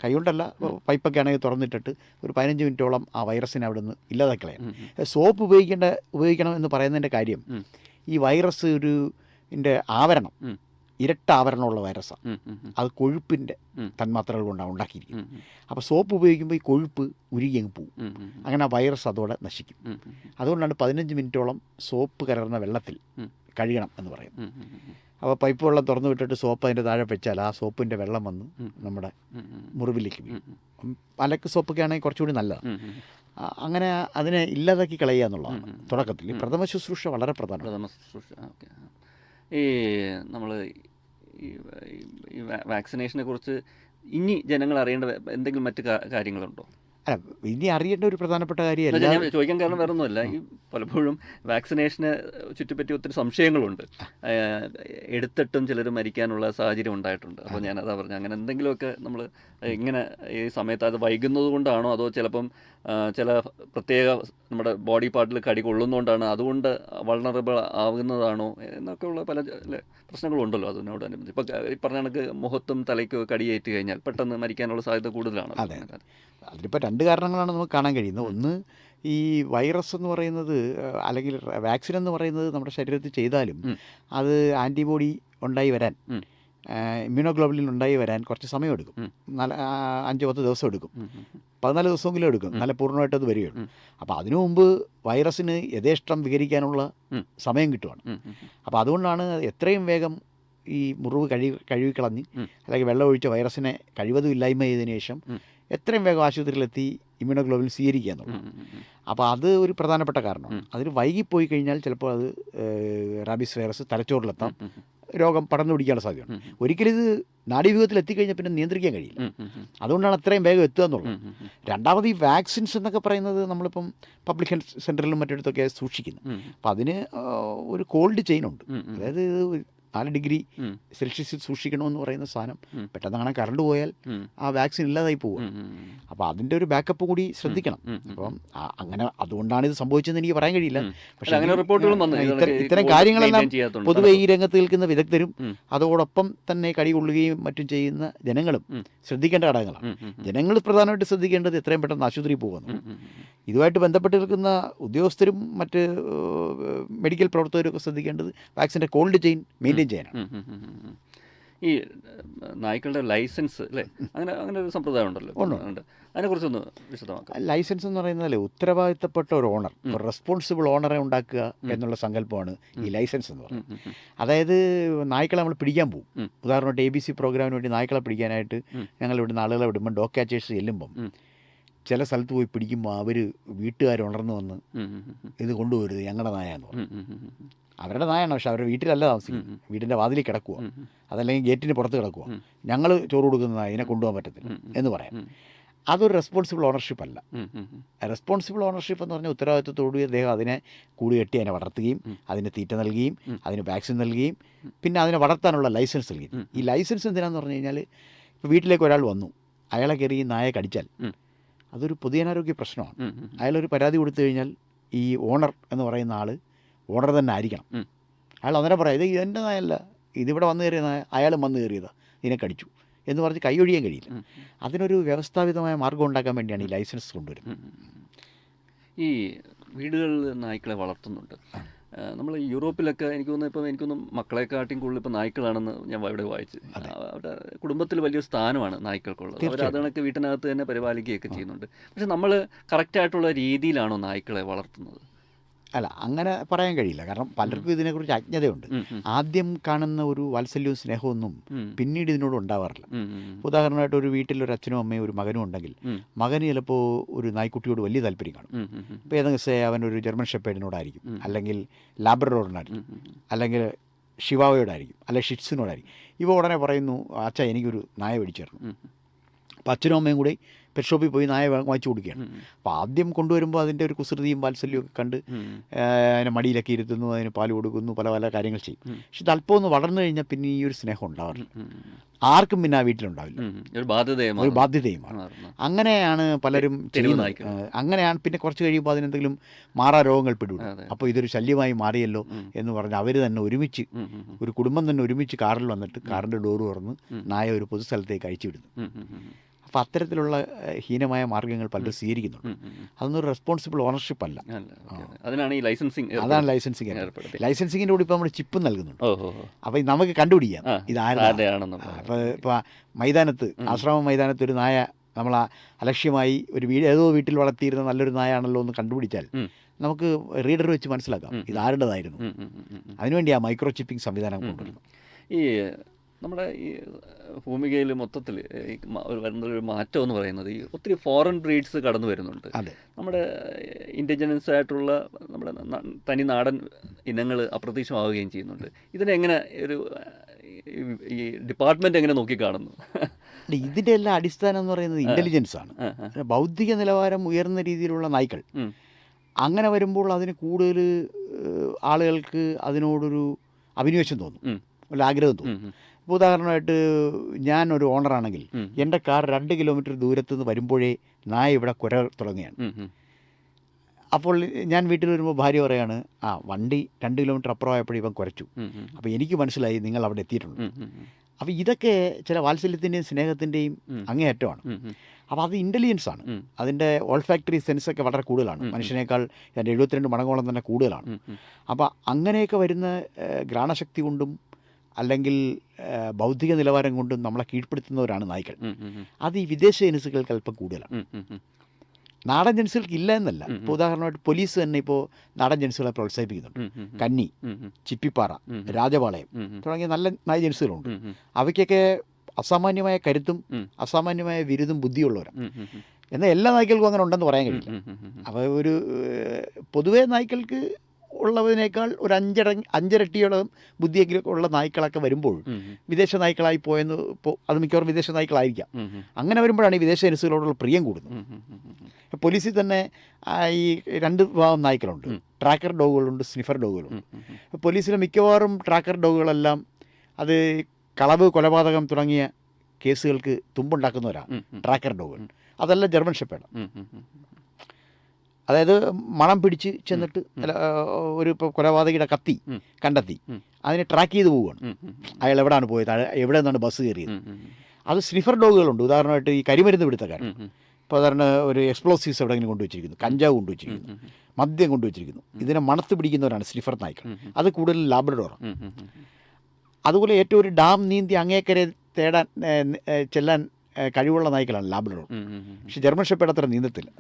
Speaker 2: കൈകൊണ്ടല്ല പൈപ്പൊക്കെ ആണെങ്കിൽ തുറന്നിട്ടിട്ട് ഒരു പതിനഞ്ച് മിനിറ്റോളം ആ വൈറസിനെ അവിടെ നിന്ന് ഇല്ലാതാക്കി കളയാം
Speaker 1: ഉം, ഉം.
Speaker 2: സോപ്പ് ഉപയോഗിക്കേണ്ട ഉപയോഗിക്കണം എന്ന് പറയുന്നതിന്റെ കാര്യം ഈ വൈറസ് ഒരു ഇതിന്റെ ആവരണം ഇരട്ട ആവരണമുള്ള വൈറസാണ്. അത്
Speaker 1: കൊഴുപ്പിന്റെ.
Speaker 2: തന്മാത്രകൾ കൊണ്ടാണ് ഉണ്ടാക്കിയിരിക്കുന്നത്. അപ്പോൾ സോപ്പ് ഉപയോഗിക്കുമ്പോൾ ഈ കൊഴുപ്പ് ഉരുകി അങ്ങ് പോകും
Speaker 1: ഉം, ഉം,
Speaker 2: അങ്ങനെ ആ വൈറസ് അതോടെ നശിക്കും അതുകൊണ്ടാണ് പതിനഞ്ച് മിനിറ്റോളം സോപ്പ് കലർന്ന വെള്ളത്തിൽ. കഴുകണം എന്ന്
Speaker 1: ഉം.
Speaker 2: അപ്പോൾ പൈപ്പ് വെള്ളം തുറന്നു വിട്ടിട്ട് സോപ്പ് അതിന്റെ താഴെ വെച്ചാൽ ആ സോപ്പിന്റെ വെള്ളം വന്നു നമ്മുടെ. മുറിവിലേക്ക് അലക്ക് സോപ്പൊക്കെ ആണെങ്കിൽ കുറച്ചുകൂടി നല്ലതാണ് അങ്ങനെ അതിനെ ഇല്ലാതാക്കി കളയുക എന്നുള്ളതാണ്. തുടക്കത്തിൽ. പ്രഥമ ശുശ്രൂഷ വളരെ പ്രധാനമാണ്.
Speaker 1: പ്രഥമ ശുശ്രൂഷ ഓക്കെ. ഈ നമ്മൾ ഈ വാക്സിനേഷനെ കുറിച്ച് ഇനി ജനങ്ങൾ അറിയേണ്ട എന്തെങ്കിലും മറ്റു കാര്യങ്ങളുണ്ടോ?
Speaker 2: അല്ല ഇനി അറിയേണ്ട ഒരു പ്രധാനപ്പെട്ട കാര്യമല്ല
Speaker 1: ഞാൻ ചോദിക്കാൻ കാരണം വേറെ ഒന്നുമല്ല ഈ പലപ്പോഴും വാക്സിനേഷനെ ചുറ്റിപ്പറ്റി ഒത്തിരി സംശയങ്ങളുണ്ട്. എടുത്തിട്ടും ചിലർ മരിക്കാനുള്ള സാഹചര്യം ഉണ്ടായിട്ടുണ്ട്. അപ്പോൾ ഞാനതാ പറഞ്ഞത് പറഞ്ഞു അങ്ങനെ എന്തെങ്കിലുമൊക്കെ നമ്മൾ ഇങ്ങനെ ഈ സമയത്ത് അത് വൈകുന്നത് കൊണ്ടാണോ അതോ ചിലപ്പം ചില പ്രത്യേക നമ്മുടെ ബോഡി പാർട്ടിൽ കടി കൊള്ളുന്നതുകൊണ്ടാണ് അതുകൊണ്ട് വൾണറബിൾ ആവുന്നതാണോ എന്നൊക്കെയുള്ള പല പ്രശ്നങ്ങളുണ്ടല്ലോ അതിനോടനുബന്ധിച്ച് ഇപ്പം ഈ പറഞ്ഞ കണക്ക് മുഖത്തും തലയ്ക്കും കടിയേറ്റ് കഴിഞ്ഞാൽ പെട്ടെന്ന് മരിക്കാനുള്ള സാധ്യത കൂടുതലാണ്.
Speaker 2: അതെ. അതിലിപ്പോൾ രണ്ട് കാരണങ്ങളാണ് നമുക്ക് കാണാൻ കഴിയുന്നത്. ഒന്ന് ഈ വൈറസ് എന്ന് പറയുന്നത് അല്ലെങ്കിൽ വാക്സിൻ എന്ന് പറയുന്നത് നമ്മുടെ ശരീരത്തിൽ ചെയ്താലും അത് ആന്റിബോഡി ഉണ്ടായി വരാൻ. ഇമ്മ്യൂണോഗ്ലോബുലിൻ ഉണ്ടായി വരാൻ കുറച്ച് സമയം
Speaker 1: എടുക്കും
Speaker 2: നാല് ആ, അഞ്ച് പത്ത് ദിവസം എടുക്കും. പതിനാല് ദിവസമെങ്കിലും എടുക്കും. നല്ല പൂർണമായിട്ട് അത് വരികയുള്ളൂ. അപ്പോൾ അതിനു മുമ്പ് വൈറസിന് യഥേഷ്ടം വികരിക്കാനുള്ള സമയം കിട്ടുവാണ്. അപ്പോൾ അതുകൊണ്ടാണ് എത്രയും വേഗം ഈ മുറിവ് കഴുകി കഴുകിക്കളഞ്ഞ്. അല്ലെങ്കിൽ വെള്ളമൊഴിച്ച വൈറസിനെ കഴിവതും ഇല്ലായ്മ ചെയ്തതിനു ശേഷം എത്രയും വേഗം ആശുപത്രിയിലെത്തി ഇമ്മ്യൂണോഗ്ലോബിൻ സ്വീകരിക്കുക എന്നുള്ളത്. അപ്പോൾ അത് ഒരു പ്രധാനപ്പെട്ട കാരണമാണ്. അതിന് വൈകിപ്പോയി കഴിഞ്ഞാൽ ചിലപ്പോൾ അത് റാബിസ് വൈറസ് തലച്ചോറിലെത്താം. രോഗം പടർന്നു പിടിക്കാനുള്ള സാധ്യതയുണ്ട്. ഒരിക്കലും ഇത് നാഡീവ്യൂഹത്തിൽ എത്തിക്കഴിഞ്ഞാൽ പിന്നെ നിയന്ത്രിക്കാൻ കഴിയില്ല. അതുകൊണ്ടാണ് അത്രയും വേഗം എത്തുക എന്നുള്ളത്. രണ്ടാമത് ഈ വാക്സിൻസ് എന്നൊക്കെ പറയുന്നത് നമ്മളിപ്പം പബ്ലിക് ഹെൽത്ത് സെന്ററിലും മറ്റിടത്തൊക്കെ
Speaker 1: സൂക്ഷിക്കുന്നു
Speaker 2: അപ്പം അതിന് ഒരു കോൾഡ് ചെയിൻ ഉണ്ട്. അതായത് നാല് ഡിഗ്രി സെൽഷ്യസിൽ സൂക്ഷിക്കണമെന്ന് പറയുന്ന സാധനം.
Speaker 1: ഉം.
Speaker 2: പെട്ടെന്ന് അങ്ങനെ കറണ്ട് പോയാൽ ആ വാക്സിൻ ഇല്ലാതായി പോകും. അപ്പോൾ അതിന്റെ ഒരു ബാക്കപ്പ് കൂടി ശ്രദ്ധിക്കണം. അപ്പം അങ്ങനെ അതുകൊണ്ടാണ് ഇത് സംഭവിച്ചതെന്ന് എനിക്ക് പറയാൻ കഴിയില്ല. പക്ഷെ
Speaker 1: അങ്ങനെ റിപ്പോർട്ടുകളും
Speaker 2: ഇത്തരം- കാര്യങ്ങളെല്ലാം പൊതുവെ ഈ രംഗത്ത് നിൽക്കുന്ന വിദഗ്ധരും അതോടൊപ്പം തന്നെ കടി കൊള്ളുകയും മറ്റും ചെയ്യുന്ന ജനങ്ങളും ശ്രദ്ധിക്കേണ്ട ഘടകങ്ങളാണ്. ജനങ്ങൾ പ്രധാനമായിട്ട് ശ്രദ്ധിക്കേണ്ടത് എത്രയും പെട്ടെന്ന് ആശുപത്രിയിൽ പോകുന്നു. ഇതുമായിട്ട് ബന്ധപ്പെട്ട് നിൽക്കുന്ന ഉദ്യോഗസ്ഥരും മറ്റ് മെഡിക്കൽ പ്രവർത്തകരും ഒക്കെ ശ്രദ്ധിക്കേണ്ടത് വാക്സിന്റെ കോൾഡ് ചെയിൻ മെയിന്റെയിൻ ചെയ്യാനാണ്
Speaker 1: ഉം, ഉം. ഈ നായ്ക്കളുടെ ലൈസൻസ് അല്ലേ അങ്ങനെ അങ്ങനെ ഒരു സമ്പ്രദായം ഉണ്ടല്ലോ
Speaker 2: ഉണ്ട്.
Speaker 1: അതിനെക്കുറിച്ചൊന്ന് വിശദമാക്കാം
Speaker 2: ലൈസൻസ് എന്ന് പറയുന്നത് ഉത്തരവാദിത്തപ്പെട്ട ഒരു ഓണർ ഒരു റെസ്പോൺസിബിൾ ഓണറെ ഉണ്ടാക്കുക എന്നുള്ള സങ്കല്പമാണ് ഈ ലൈസൻസ് എന്ന് പറയുന്നത്. അതായത് നായ്ക്കളെ നമ്മൾ പിടിക്കാൻ പോകും. ഉദാഹരണമായിട്ട് എ ബി സി പ്രോഗ്രാമിന് വേണ്ടി നായ്ക്കളെ പിടിക്കാനായിട്ട്. ഞങ്ങൾ ഇവിടുന്ന് ആളുകളെ വിടുമ്പോൾ ഡോഗ് ക്യാച്ചേഴ്സ് ചെല്ലുമ്പം. ചില സ്ഥലത്ത് പോയി പിടിക്കുമ്പോൾ അവർ വീട്ടുകാർ ഉണർന്നു വന്ന് ഇത് കൊണ്ടുവരുത് ഞങ്ങളുടെ നായ എന്ന് പറയും
Speaker 1: ഉം, ഉം, ഉം, ഉം.
Speaker 2: അവരുടെ നായാണ് പക്ഷെ അവരുടെ വീട്ടിലല്ല താമസിക്കുന്നത് വീടിന്റെ വാതിലിൽ കിടക്കുക. അതല്ലെങ്കിൽ ഗേറ്റിന് പുറത്ത് കിടക്കുക. ഞങ്ങൾ ചോറ് കൊടുക്കുന്ന നായ ഇതിനെ കൊണ്ടുപോകാൻ പറ്റത്തില്ല. എന്ന് പറയാം. അതൊരു റെസ്പോൺസിബിൾ ഓണർഷിപ്പ് അല്ല. റെസ്പോൺസിബിൾ ഓണർഷിപ്പ് എന്ന് പറഞ്ഞാൽ ഉത്തരവാദിത്വത്തോടുകൂടി അദ്ദേഹം അതിനെ കൂടി കെട്ടി അതിനെ വളർത്തുകയും. അതിന് തീറ്റ നൽകുകയും. അതിന് വാക്സിൻ നൽകുകയും പിന്നെ അതിനെ വളർത്താനുള്ള ലൈസൻസ് നൽകി ഈ ലൈസൻസ് എന്തിനാന്ന് പറഞ്ഞു കഴിഞ്ഞാൽ ഇപ്പോൾ വീട്ടിലേക്ക് ഒരാൾ വന്നു അയാളെ കയറി നായ കടിച്ചാൽ. അതൊരു പൊതുജനാരോഗ്യ പ്രശ്നമാണ്. അയാളൊരു പരാതി കൊടുത്തു കഴിഞ്ഞാൽ ഈ ഓണർ എന്ന് പറയുന്ന ആൾ ഓണർ തന്നെ ആയിരിക്കണം. അയാൾ അന്നേരം പറയാം ഇത് എന്റെ നായല്ല ഇതിവിടെ വന്നു കയറിയ നായ അയാളും വന്നു കയറിയതാണ് ഇതിനെ കടിച്ചു. എന്ന് പറഞ്ഞ് കൈയൊഴിയാൻ കഴിയില്ല. അതിനൊരു വ്യവസ്ഥാപിതമായ മാർഗം ഉണ്ടാക്കാൻ വേണ്ടിയാണ് ഈ ലൈസൻസ് കൊണ്ടുവരുന്നത്.
Speaker 1: ഈ വീടുകളിൽ നായ്ക്കളെ വളർത്തുന്നുണ്ട്. നമ്മൾ യൂറോപ്പിലൊക്കെ എനിക്ക് തോന്നുന്നു ഇപ്പം എനിക്കൊന്നും മക്കളെക്കാട്ടിയും കൂടുതൽ ഇപ്പം നായ്ക്കളാണെന്ന് ഞാൻ ഇവിടെ വായിച്ചു.
Speaker 2: അവരുടെ
Speaker 1: അവിടെ കുടുംബത്തിൽ വലിയൊരു സ്ഥാനമാണ് നായ്ക്കൾക്കുള്ളത്. അവർ
Speaker 2: അതിനൊക്കെ
Speaker 1: അതുകണക്ക് വീട്ടിനകത്ത് തന്നെ പരിപാലിക്കുകയൊക്കെ ചെയ്യുന്നുണ്ട്. പക്ഷെ നമ്മൾ കറക്റ്റായിട്ടുള്ള രീതിയിലാണോ നായ്ക്കളെ വളർത്തുന്നത്?
Speaker 2: അല്ല അങ്ങനെ പറയാൻ കഴിയില്ല. കാരണം പലർക്കും ഇതിനെക്കുറിച്ച് അജ്ഞതയുണ്ട്. ആദ്യം കാണുന്ന ഒരു വാത്സല്യവും സ്നേഹമൊന്നും പിന്നീട് ഇതിനോട് ഉണ്ടാവാറില്ല. ഉദാഹരണമായിട്ട് ഒരു വീട്ടിൽ ഒരു അച്ഛനും അമ്മയും ഒരു മകനും ഉണ്ടെങ്കിൽ. മകന് ചിലപ്പോൾ ഒരു നായ്ക്കുട്ടിയോട് വലിയ താല്പര്യം കാണും. ഇപ്പോൾ ഏതെങ്കിലും സേ അവൻ ഒരു ജർമ്മൻ ഷെപ്പേഡിനോടായിരിക്കും അല്ലെങ്കിൽ
Speaker 1: ഉം,
Speaker 2: അല്ലെങ്കിൽ ശിവാവയോടായിരിക്കും അല്ലെങ്കിൽ ഷിറ്റ്സിനോടായിരിക്കും ഇവ ഉടനെ പറയുന്നു അച്ഛ എനിക്കൊരു നായ
Speaker 1: പിടിച്ചിരുന്നു
Speaker 2: അപ്പം അച്ഛനും അമ്മയും കൂടി പെറ്റ് ഷോപ്പിൽ പോയി നായ വാങ്ങിച്ചു കൊടുക്കുകയാണ്. അപ്പോൾ ആദ്യം കൊണ്ടുവരുമ്പോൾ അതിന്റെ ഒരു കുസൃതിയും വാത്സല്യവും ഒക്കെ കണ്ട് അതിനെ മടിയിലൊക്കെ ഇരുത്തുന്നു അതിന് പാൽ കൊടുക്കുന്നു പല പല കാര്യങ്ങൾ ചെയ്യും. പക്ഷെ അല്പം ഒന്ന് വളർന്നു കഴിഞ്ഞാൽ പിന്നെ ഈ ഒരു സ്നേഹം ഉണ്ടാവാറില്ല. ആർക്കും പിന്നെ ആ വീട്ടിലുണ്ടാവില്ല.
Speaker 1: ഒരു.
Speaker 2: ബാധ്യതയുമാണ്. അങ്ങനെയാണ് പലരും ചെയ്യുന്നത്. അങ്ങനെയാണ് പിന്നെ കുറച്ച് കഴിയുമ്പോൾ അതിനെന്തെങ്കിലും മാറാ രോഗങ്ങൾ പിടിവിടും അപ്പോൾ ഇതൊരു ശല്യമായി മാറിയല്ലോ എന്ന് പറഞ്ഞ് അവർ തന്നെ ഒരുമിച്ച്. ഒരു കുടുംബം തന്നെ ഒരുമിച്ച് കാറിൽ വന്നിട്ട് കാറിന്റെ ഡോറ് തുറന്ന് നായ ഒരു പൊതുസ്ഥലത്തേക്ക് അയച്ചു വിടുന്നു. അപ്പോൾ അത്തരത്തിലുള്ള ഹീനമായ മാർഗങ്ങൾ പലരും സ്വീകരിക്കുന്നുണ്ട്. അതൊന്നും ഒരു റെസ്പോൺസിബിൾ ഓണർഷിപ്പ് അല്ല.
Speaker 1: അതിനാണ് ഈ ലൈസൻസിങ്
Speaker 2: അതാണ് ലൈസൻസിങ് ലൈസൻസിങ്ങിന്റെ കൂടി ഇപ്പോൾ നമ്മൾ ചിപ്പ് നൽകുന്നുണ്ട്. അപ്പോൾ നമുക്ക് കണ്ടുപിടിക്കാം. ഇത്
Speaker 1: ആരാണെന്ന്
Speaker 2: അപ്പോൾ ഇപ്പോൾ മൈതാനത്ത് ആശ്രമ മൈതാനത്ത് ഒരു നായ നമ്മൾ അലക്ഷ്യമായി ഒരു വീട് ഏതോ വീട്ടിൽ വളർത്തിയിരുന്ന നല്ലൊരു നായാണല്ലോ എന്ന് കണ്ടുപിടിച്ചാൽ നമുക്ക് റീഡർ വെച്ച് മനസ്സിലാക്കാം ഇത് ആരുടേതായിരുന്നു. അതിനുവേണ്ടി ആ മൈക്രോ ചിപ്പിംഗ് സംവിധാനം കൊണ്ടുവരുന്നു.
Speaker 1: ഈ നമ്മുടെ ഈ ഭൂമികയിൽ മൊത്തത്തിൽ വരുന്നൊരു ഒരു വരുന്ന ഒരു മാറ്റം എന്ന് പറയുന്നത് ഈ ഒത്തിരി ഫോറിൻ ബ്രീഡ്സ് കടന്നു വരുന്നുണ്ട്.
Speaker 2: അതെ.
Speaker 1: നമ്മുടെ ഇന്റലിജൻസ് ആയിട്ടുള്ള നമ്മുടെ തനി നാടൻ ഇനങ്ങൾ അപ്രത്യക്ഷമാവുകയും ചെയ്യുന്നുണ്ട്. ഇതിനെങ്ങനെ ഒരു ഈ- ഡിപ്പാർട്ട്മെന്റ് എങ്ങനെ നോക്കിക്കാണുന്നു?
Speaker 2: കാണുന്നു ഇതിന്റെ എല്ലാം അടിസ്ഥാനം എന്ന് പറയുന്നത് ഇന്റലിജൻസ് ആണ്. ബൗദ്ധിക നിലവാരം ഉയർന്ന രീതിയിലുള്ള നായ്ക്കൾ. അങ്ങനെ വരുമ്പോൾ അതിന് കൂടുതൽ ആളുകൾക്ക് അതിനോടൊരു അഭിനിവേശം തോന്നും. ഒരു ആഗ്രഹം തോന്നും. ഇപ്പോൾ ഉദാഹരണമായിട്ട് ഞാൻ ഒരു ഓണറാണെങ്കിൽ എന്റെ കാർ രണ്ട് കിലോമീറ്റർ ദൂരത്തു നിന്ന് വരുമ്പോഴേ നായ ഇവിടെ കുര തുടങ്ങുകയാണ്. അപ്പോൾ ഞാൻ വീട്ടിൽ വരുമ്പോൾ ഭാര്യ പറയാണ് ആ വണ്ടി രണ്ട് കിലോമീറ്റർ അപ്പുറമായപ്പോഴേ ഇവൻ കുരച്ചു
Speaker 1: ഉം.
Speaker 2: അപ്പോൾ എനിക്ക് മനസ്സിലായി നിങ്ങൾ അവിടെ എത്തിയിട്ടുണ്ട്. അപ്പോൾ ഇതൊക്കെ ചില വാത്സല്യത്തിന്റെയും
Speaker 1: സ്നേഹത്തിന്റെയും
Speaker 2: അങ്ങേയറ്റമാണ്. അപ്പോൾ അത് ഇന്റലിജൻസ് ആണ്
Speaker 1: ഓൾ
Speaker 2: അതിന്റെ ഓൾഫാക്ടറി സെൻസൊക്കെ വളരെ കൂടുതലാണ്. മനുഷ്യനേക്കാൾ എന്റെ എഴുപത്തിരണ്ട് മടങ്ങോളം തന്നെ കൂടുതലാണ്. അപ്പോൾ അങ്ങനെയൊക്കെ വരുന്ന ഗ്രാണശക്തി കൊണ്ടും അല്ലെങ്കിൽ ഭൗതിക ബൗദ്ധിക നിലവാരം കൊണ്ടും നമ്മളെ കീഴ്പ്പെടുത്തുന്നവരാണ് നായ്ക്കൾ. അത് ഈ വിദേശ ജനുസുകൾക്ക് അല്പം കൂടുതലാണ്. നാടൻ ജനുസുകൾക്ക് ഇല്ല എന്നല്ല ഇപ്പോൾ ഉദാഹരണമായിട്ട് പോലീസ് തന്നെ ഇപ്പോൾ നാടൻ ജനുസുകളെ പ്രോത്സാഹിപ്പിക്കുന്നുണ്ട്. കന്നി. ചിപ്പിപ്പാറ. രാജപാളയം. തുടങ്ങിയ നല്ല നായ ജനുസുകളുണ്ട്. അവയ്ക്കൊക്കെ അസാമാന്യമായ കരുത്തും അസാമാന്യമായ വിരുദും ബുദ്ധിയുള്ളവരാണ്. എന്നാൽ എല്ലാ നായ്ക്കൾക്കും അങ്ങനെ ഉണ്ടെന്ന് പറയാൻ കഴിയില്ല. അപ്പോൾ ഒരു പൊതുവേ നായ്ക്കൾക്ക് ഉള്ളതിനേക്കാൾ ഒരു അഞ്ചര അഞ്ചരട്ടിയോളം ബുദ്ധിയെങ്കിലും ഉള്ള നായ്ക്കളൊക്കെ വരുമ്പോൾ. വിദേശ നായ്ക്കളായി പോയെന്ന് ഇപ്പോൾ അത് മിക്കവാറും വിദേശ നായ്ക്കളായിരിക്കാം. അങ്ങനെ വരുമ്പോഴാണ് ഈ വിദേശ ജനസുകളോടുള്ള പ്രിയം കൂടുന്നത്. പോലീസിൽ തന്നെ ഈ രണ്ട് വിഭാഗം നായ്ക്കളുണ്ട് ട്രാക്കർ ഡോഗുകളുണ്ട് സ്നിഫർ ഡോഗുകളുണ്ട്. പോലീസിലെ മിക്കവാറും ട്രാക്കർ ഡോഗുകളെല്ലാം അത് കളവ് കൊലപാതകം തുടങ്ങിയ കേസുകൾക്ക് തുമ്പുണ്ടാക്കുന്നവരാണ്. ട്രാക്കർ ഡോഗുകൾ അതെല്ലാം ജർമ്മൻ ഷെപ്പേഡ്. അതായത് മണം പിടിച്ച് ചെന്നിട്ട് ഒരു ഇപ്പോൾ കൊലപാതകിയുടെ കത്തി. കണ്ടെത്തി. അതിനെ ട്രാക്ക് ചെയ്ത് പോവുകയാണ്. അയാൾ എവിടെയാണ് പോയത്? എവിടെ നിന്നാണ് ബസ് കയറിയത്? അത് സ്നിഫർ ഡോഗുകളുണ്ട് ഉദാഹരണമായിട്ട് ഈ കരിമരുന്ന് പിടുത്തക്കാരൻ. ഇപ്പോൾ സാധാരണ ഒരു എക്സ്പ്ലോസീവ്സ് എവിടെയെങ്കിലും കൊണ്ടുവച്ചിരിക്കുന്നു. കഞ്ചാവ് കൊണ്ടുവച്ചിരിക്കുന്നു. മദ്യം കൊണ്ടുവച്ചിരിക്കുന്നു. ഇതിനെ മണത്ത് പിടിക്കുന്നവരാണ് സ്നിഫർ നായ്ക്കൾ. അത് കൂടുതൽ ലാബ്രഡോറാണ്. അതുപോലെ ഏറ്റവും ഒരു ഡാം നീന്തി അങ്ങേക്കരെ തേടാൻ ചെല്ലാൻ കഴിവുള്ള നായ്ക്കളാണ് ലാബ്രഡോർ. പക്ഷെ ജർമ്മൻ ഷെപ്പേഡ് അത്ര നീന്തത്തില്ല.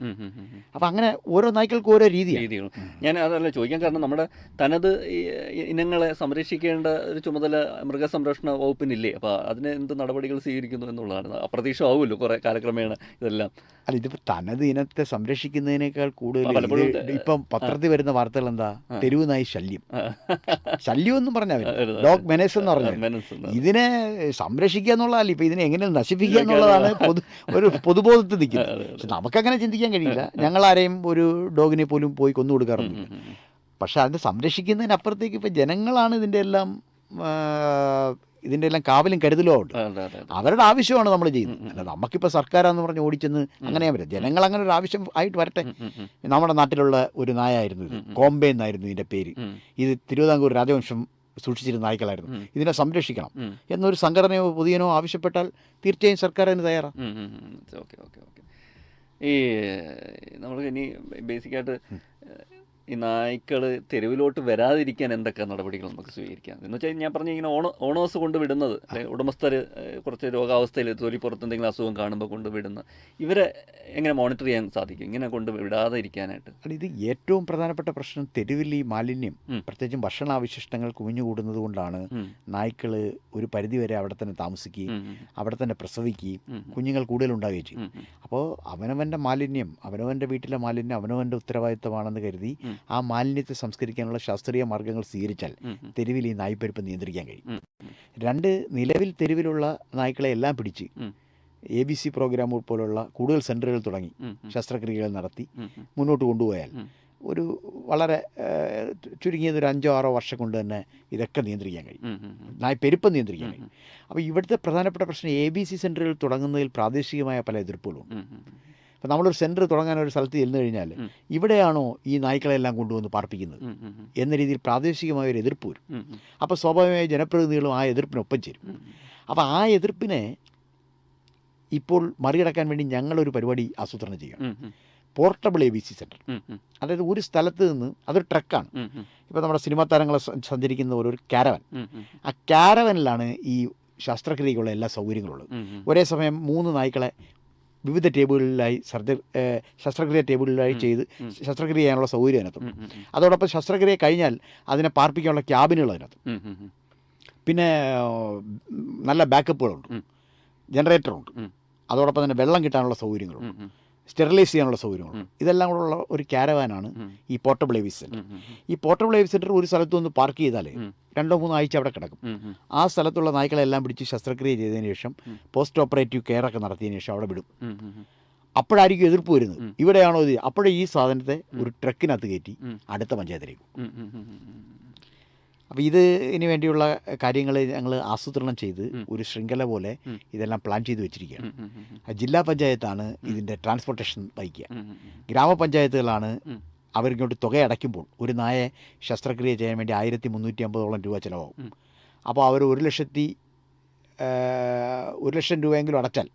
Speaker 2: അപ്പം അങ്ങനെ ഓരോ നായ്ക്കൾക്കും ഓരോ രീതിയാണ്
Speaker 1: ഞാൻ അതല്ല ചോദിക്കാൻ കാരണം നമ്മുടെ തനത് ഇനങ്ങളെ സംരക്ഷിക്കേണ്ട ഒരു ചുമതല മൃഗസംരക്ഷണ വകുപ്പിനില്ലേ? അപ്പോൾ അതിന് എന്ത് നടപടികൾ സ്വീകരിക്കുന്നു എന്നുള്ളതാണ്. അപ്രതീക്ഷമാവുമല്ലോ കുറേ കാലക്രമേണ ഇതെല്ലാം.
Speaker 2: അല്ല ഇതിപ്പോൾ തനത് ഇനത്തെ സംരക്ഷിക്കുന്നതിനേക്കാൾ കൂടുതൽ ഇപ്പം പത്രത്തിൽ വരുന്ന വാർത്തകൾ എന്താ? തെരുവ് നായി ശല്യം. ശല്യം എന്നും പറഞ്ഞാൽ ഡോഗ് മെനസ് എന്ന്
Speaker 1: പറഞ്ഞു.
Speaker 2: ഇതിനെ സംരക്ഷിക്കുക എന്നുള്ളതല്ല ഇപ്പം ഇതിനെ എങ്ങനെ നശിപ്പിക്കുക എന്നുള്ളതാണ് പൊതു ഒരു പൊതുബോധത്തിൽ നിൽക്കുന്നത്. പക്ഷെ നമുക്കങ്ങനെ ചിന്തിക്കാൻ കഴിയില്ല. ഞങ്ങൾ ആരെയും ഒരു ഡോഗിനെ പോലും പോയി കൊന്നു
Speaker 1: കൊടുക്കാറുണ്ട്
Speaker 2: കൊടുക്കാറൊന്നുമില്ല. പക്ഷെ അതിനെ സംരക്ഷിക്കുന്നതിനപ്പുറത്തേക്ക് ഇപ്പം ജനങ്ങളാണ് ഇതിന്റെ എല്ലാം ഇതിന്റെ എല്ലാം കാവലും കരുതലും ഉണ്ട്. അവരുടെ ആവശ്യമാണ് നമ്മൾ ചെയ്യുന്നത്. അല്ല നമുക്കിപ്പോൾ സർക്കാരാന്ന് പറഞ്ഞ് ഓടിച്ചെന്ന് അങ്ങനെ വരും ജനങ്ങൾ അങ്ങനെ ഒരു ആവശ്യം ആയിട്ട് വരട്ടെ. നമ്മുടെ നാട്ടിലുള്ള ഒരു നായായിരുന്നു ഇത്. കോംബെ എന്നായിരുന്നു ഇതിന്റെ പേര്. ഇത് തിരുവിതാംകൂർ രാജവംശം സൂക്ഷിച്ചിരുന്ന നായ്ക്കളായിരുന്നു. ഇതിനെ സംരക്ഷിക്കണം. എന്നൊരു സംഘടനയോ പുതിയനോ ആവശ്യപ്പെട്ടാൽ തീർച്ചയായും സർക്കാർ അതിന് തയ്യാറാണ്.
Speaker 1: Okay okay okay. ഈ നമ്മൾ ഇനി ബേസിക്കായിട്ട് ഈ നായ്ക്കൾ തെരുവിലോട്ട് വരാതിരിക്കാൻ എന്തൊക്കെ നടപടികൾ നമുക്ക് സ്വീകരിക്കാം? എന്ന് വെച്ചാൽ ഞാൻ പറഞ്ഞ ഇങ്ങനെ ഓണ ഓണേഴ്സ് കൊണ്ട് വിടുന്നത് ഉടമസ്ഥർ കുറച്ച് രോഗാവസ്ഥയിൽ തൊലിപ്പുറത്ത് എന്തെങ്കിലും അസുഖം കാണുമ്പോൾ കൊണ്ട് വിടുന്ന ഇവരെ എങ്ങനെ മോണിറ്റർ ചെയ്യാൻ സാധിക്കും? ഇങ്ങനെ കൊണ്ട് വിടാതെ ഇരിക്കാനായിട്ട്
Speaker 2: ഇത് ഏറ്റവും പ്രധാനപ്പെട്ട പ്രശ്നം തെരുവിൽ ഈ മാലിന്യം. പ്രത്യേകിച്ചും ഭക്ഷണാവശിഷ്ടങ്ങൾ കുമിഞ്ഞുകൂടുന്നത് കൊണ്ടാണ് നായ്ക്കൾ ഒരു പരിധിവരെ അവിടെ തന്നെ താമസിക്കുകയും അവിടെ തന്നെ പ്രസവിക്കുകയും കുഞ്ഞുങ്ങൾ കൂടുതലുണ്ടാവുകയും ചെയ്യും. അപ്പോൾ അവനവന്റെ മാലിന്യം അവനവന്റെ വീട്ടിലെ മാലിന്യം അവനവന്റെ ഉത്തരവാദിത്തമാണെന്ന് കരുതി. ആ മാലിന്യത്തെ സംസ്കരിക്കാനുള്ള ശാസ്ത്രീയ മാർഗങ്ങൾ സ്വീകരിച്ചാൽ തെരുവിൽ ഈ നായ്പ്പെരുപ്പ് നിയന്ത്രിക്കാൻ കഴിയും. രണ്ട് നിലവിൽ തെരുവിലുള്ള നായ്ക്കളെ എല്ലാം പിടിച്ച്. എ ബി സി പ്രോഗ്രാം പോലുള്ള കൂടുതൽ സെന്ററുകൾ തുടങ്ങി ശസ്ത്രക്രിയകൾ നടത്തി മുന്നോട്ട് കൊണ്ടുപോയാൽ ഒരു വളരെ ചുരുങ്ങിയത് ഒരു അഞ്ചോ ആറോ വർഷം കൊണ്ട് തന്നെ ഇതൊക്കെ നിയന്ത്രിക്കാൻ കഴിയും. പെരുപ്പം നിയന്ത്രിക്കാൻ കഴിയും. അപ്പോൾ ഇവിടുത്തെ പ്രധാനപ്പെട്ട പ്രശ്നം എ ബി സി സെന്ററുകൾ തുടങ്ങുന്നതിൽ പ്രാദേശികമായ പല എതിർപ്പുകളുണ്ട് അപ്പോൾ നമ്മളൊരു സെന്റർ തുടങ്ങാൻ ഒരു സ്ഥലത്ത് ചെന്ന് കഴിഞ്ഞാൽ ഇവിടെയാണോ ഈ നായ്ക്കളെല്ലാം കൊണ്ടുവന്ന് പാർപ്പിക്കുന്നത്. എന്ന രീതിയിൽ പ്രാദേശികമായ ഒരു എതിർപ്പ് വരും. അപ്പോൾ സ്വാഭാവികമായി ജനപ്രതിനിധികളും ആ എതിർപ്പിനൊപ്പം ചേരും. അപ്പോൾ ആ എതിർപ്പിനെ ഇപ്പോൾ മറികടക്കാൻ വേണ്ടി ഞങ്ങളൊരു പരിപാടി ആസൂത്രണം
Speaker 1: ഉം,
Speaker 2: portable A B C
Speaker 1: centre
Speaker 2: അതായത് ഒരു സ്ഥലത്ത് നിന്ന് അതൊരു ട്രക്കാണ്. ഇപ്പോൾ നമ്മുടെ സിനിമാ താരങ്ങളെ സഞ്ചരിക്കുന്ന പോലെ ഒരു കാരവൻ. ആ കാരവനിലാണ് ഈ ശസ്ത്രക്രിയക്കുള്ള എല്ലാ സൗകര്യങ്ങളുള്ളത്. ഒരേ സമയം മൂന്ന് നായ്ക്കളെ വിവിധ ടേബിളുകളിലായി സർജ ശസ്ത്രക്രിയ ടേബിളിലായി ചെയ്ത്. ശസ്ത്രക്രിയ ചെയ്യാനുള്ള സൗകര്യം അതിനകത്തുണ്ട്
Speaker 1: ഉം.
Speaker 2: അതോടൊപ്പം ശസ്ത്രക്രിയ കഴിഞ്ഞാൽ അതിനെ പാർപ്പിക്കാനുള്ള ക്യാബിനുകൾ അതിനകത്ത്. പിന്നെ നല്ല ബാക്കപ്പുകളുണ്ട്. ജനറേറ്ററുണ്ട് അതോടൊപ്പം തന്നെ വെള്ളം കിട്ടാനുള്ള സൗകര്യങ്ങളുണ്ട് സ്റ്റെറിലൈസ് ചെയ്യാനുള്ള
Speaker 1: സൗകര്യങ്ങൾ
Speaker 2: ഇതെല്ലാം കൂടെ ഉള്ള ഒരു ക്യാരവാനാണ് ഈ പോർട്ടബിൾ ഏവിസ്
Speaker 1: സെന്റർ.
Speaker 2: ഈ പോർട്ടബിൾ ഏവിസ് സെന്റർ ഒരു സ്ഥലത്ത് ഒന്ന് പാർക്ക്
Speaker 1: ചെയ്താലേ
Speaker 2: രണ്ടോ മൂന്നോ ആഴ്ച അവിടെ കിടക്കും. ആ സ്ഥലത്തുള്ള നായ്ക്കളെല്ലാം പിടിച്ച് ശസ്ത്രക്രിയ ചെയ്തതിന് ശേഷം പോസ്റ്റ് ഓപ്പറേറ്റീവ് കെയർ ഒക്കെ നടത്തിയതിന് ശേഷം അവിടെ വിടും. അപ്പോഴായിരിക്കും എതിർപ്പ് വരുന്നത്. ഇവിടെയാണോ ഇത്? അപ്പോഴേ ഈ സാധനത്തെ ഒരു ട്രക്കിനകത്ത് കയറ്റി. അടുത്ത പഞ്ചായത്തിലേക്ക്. അപ്പോൾ ഇത് ഇതിന് വേണ്ടിയുള്ള കാര്യങ്ങൾ ഞങ്ങൾ ആസൂത്രണം ചെയ്ത് ഒരു ശൃംഖല പോലെ ഇതെല്ലാം പ്ലാൻ ചെയ്ത് വെച്ചിരിക്കുകയാണ്. ജില്ലാ പഞ്ചായത്താണ് ഇതിന്റെ ട്രാൻസ്പോർട്ടേഷൻ വഹിക്കുക. ഗ്രാമപഞ്ചായത്തുകളാണ്. അവരിങ്ങോട്ട് തുക അടയ്ക്കുമ്പോൾ ഒരു നായെ ശസ്ത്രക്രിയ ചെയ്യാൻ വേണ്ടി ആയിരത്തി മുന്നൂറ്റി അമ്പതോളം രൂപ ചിലവാകും. അപ്പോൾ അവർ ഒരു ലക്ഷത്തി ഒരു ലക്ഷം രൂപയെങ്കിലും അടച്ചാൽ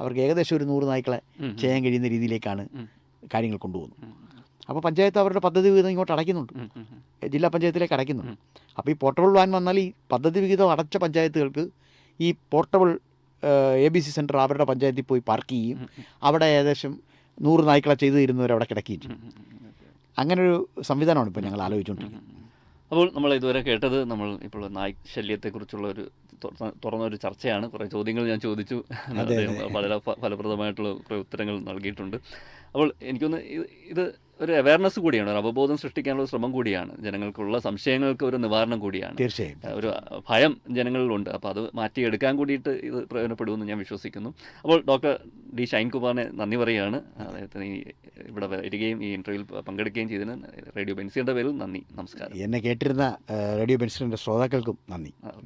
Speaker 2: അവർക്ക് ഏകദേശം ഒരു നൂറ് നായ്ക്കളെ ചെയ്യാൻ കഴിയുന്ന രീതിയിലേക്കാണ് കാര്യങ്ങൾ കൊണ്ടുപോകുന്നത്. അപ്പോൾ പഞ്ചായത്ത് അവരുടെ പദ്ധതി വിഹിതം ഇങ്ങോട്ട് അടയ്ക്കുന്നുണ്ട്. ജില്ലാ പഞ്ചായത്തിലേക്ക്
Speaker 1: അടയ്ക്കുന്നു.
Speaker 2: അപ്പോൾ ഈ പോർട്ടബിൾ വാൻ വന്നാൽ ഈ പദ്ധതി വിഹിതം അടച്ച പഞ്ചായത്തുകൾക്ക് ഈ portable A B C centre അവരുടെ പഞ്ചായത്തിൽ പോയി പാർക്ക് ചെയ്യും. അവിടെ ഏകദേശം നൂറ് നായ്ക്കളെ ചെയ്തു തരുന്നവർ അവിടെ കിടക്കുകയും ചെയ്യും. അങ്ങനൊരു സംവിധാനമാണ് ഇപ്പോൾ ഞങ്ങൾ ആലോചിച്ചുകൊണ്ടിരിക്കുന്നത്.
Speaker 1: അപ്പോൾ നമ്മൾ ഇതുവരെ കേട്ടത് നമ്മൾ ഇപ്പോൾ നായ് ശല്യത്തെക്കുറിച്ചുള്ള ഒരു തുറന്ന- ഒരു ചർച്ചയാണ്. കുറേ ചോദ്യങ്ങൾ ഞാൻ ചോദിച്ചു. വളരെ ഫലപ്രദമായിട്ടുള്ള കുറേ ഉത്തരങ്ങൾ നൽകിയിട്ടുണ്ട്. അപ്പോൾ എനിക്കൊന്ന് ഇത് ഒരു അവയർനെസ് കൂടിയാണ് ഒരു അവബോധം സൃഷ്ടിക്കാനുള്ള ശ്രമം കൂടിയാണ്. ജനങ്ങൾക്കുള്ള സംശയങ്ങൾക്ക് ഒരു നിവാരണം കൂടിയാണ്.
Speaker 2: തീർച്ചയായും
Speaker 1: ഒരു ഭയം ജനങ്ങളിലുണ്ട്. അപ്പോൾ അത് മാറ്റിയെടുക്കാൻ കൂടിയിട്ട് ഇത് പ്രയോജനപ്പെടുമെന്ന് ഞാൻ വിശ്വസിക്കുന്നു. അപ്പോൾ ഡോക്ടർ ഡി ഷൈൻകുമാറിനെ നന്ദി പറയുകയാണ്. അദ്ദേഹത്തിന് ഈ ഇവിടെ വരികയും ഈ ഇന്റർവ്യൂവിൽ പങ്കെടുക്കുകയും ചെയ്തതിന് റേഡിയോ ബെൻസിയുടെ പേരിൽ നന്ദി നമസ്കാരം.
Speaker 2: എന്നെ കേട്ടിരുന്ന റേഡിയോ ബെൻസിന്റെ ശ്രോതാക്കൾക്കും നന്ദി.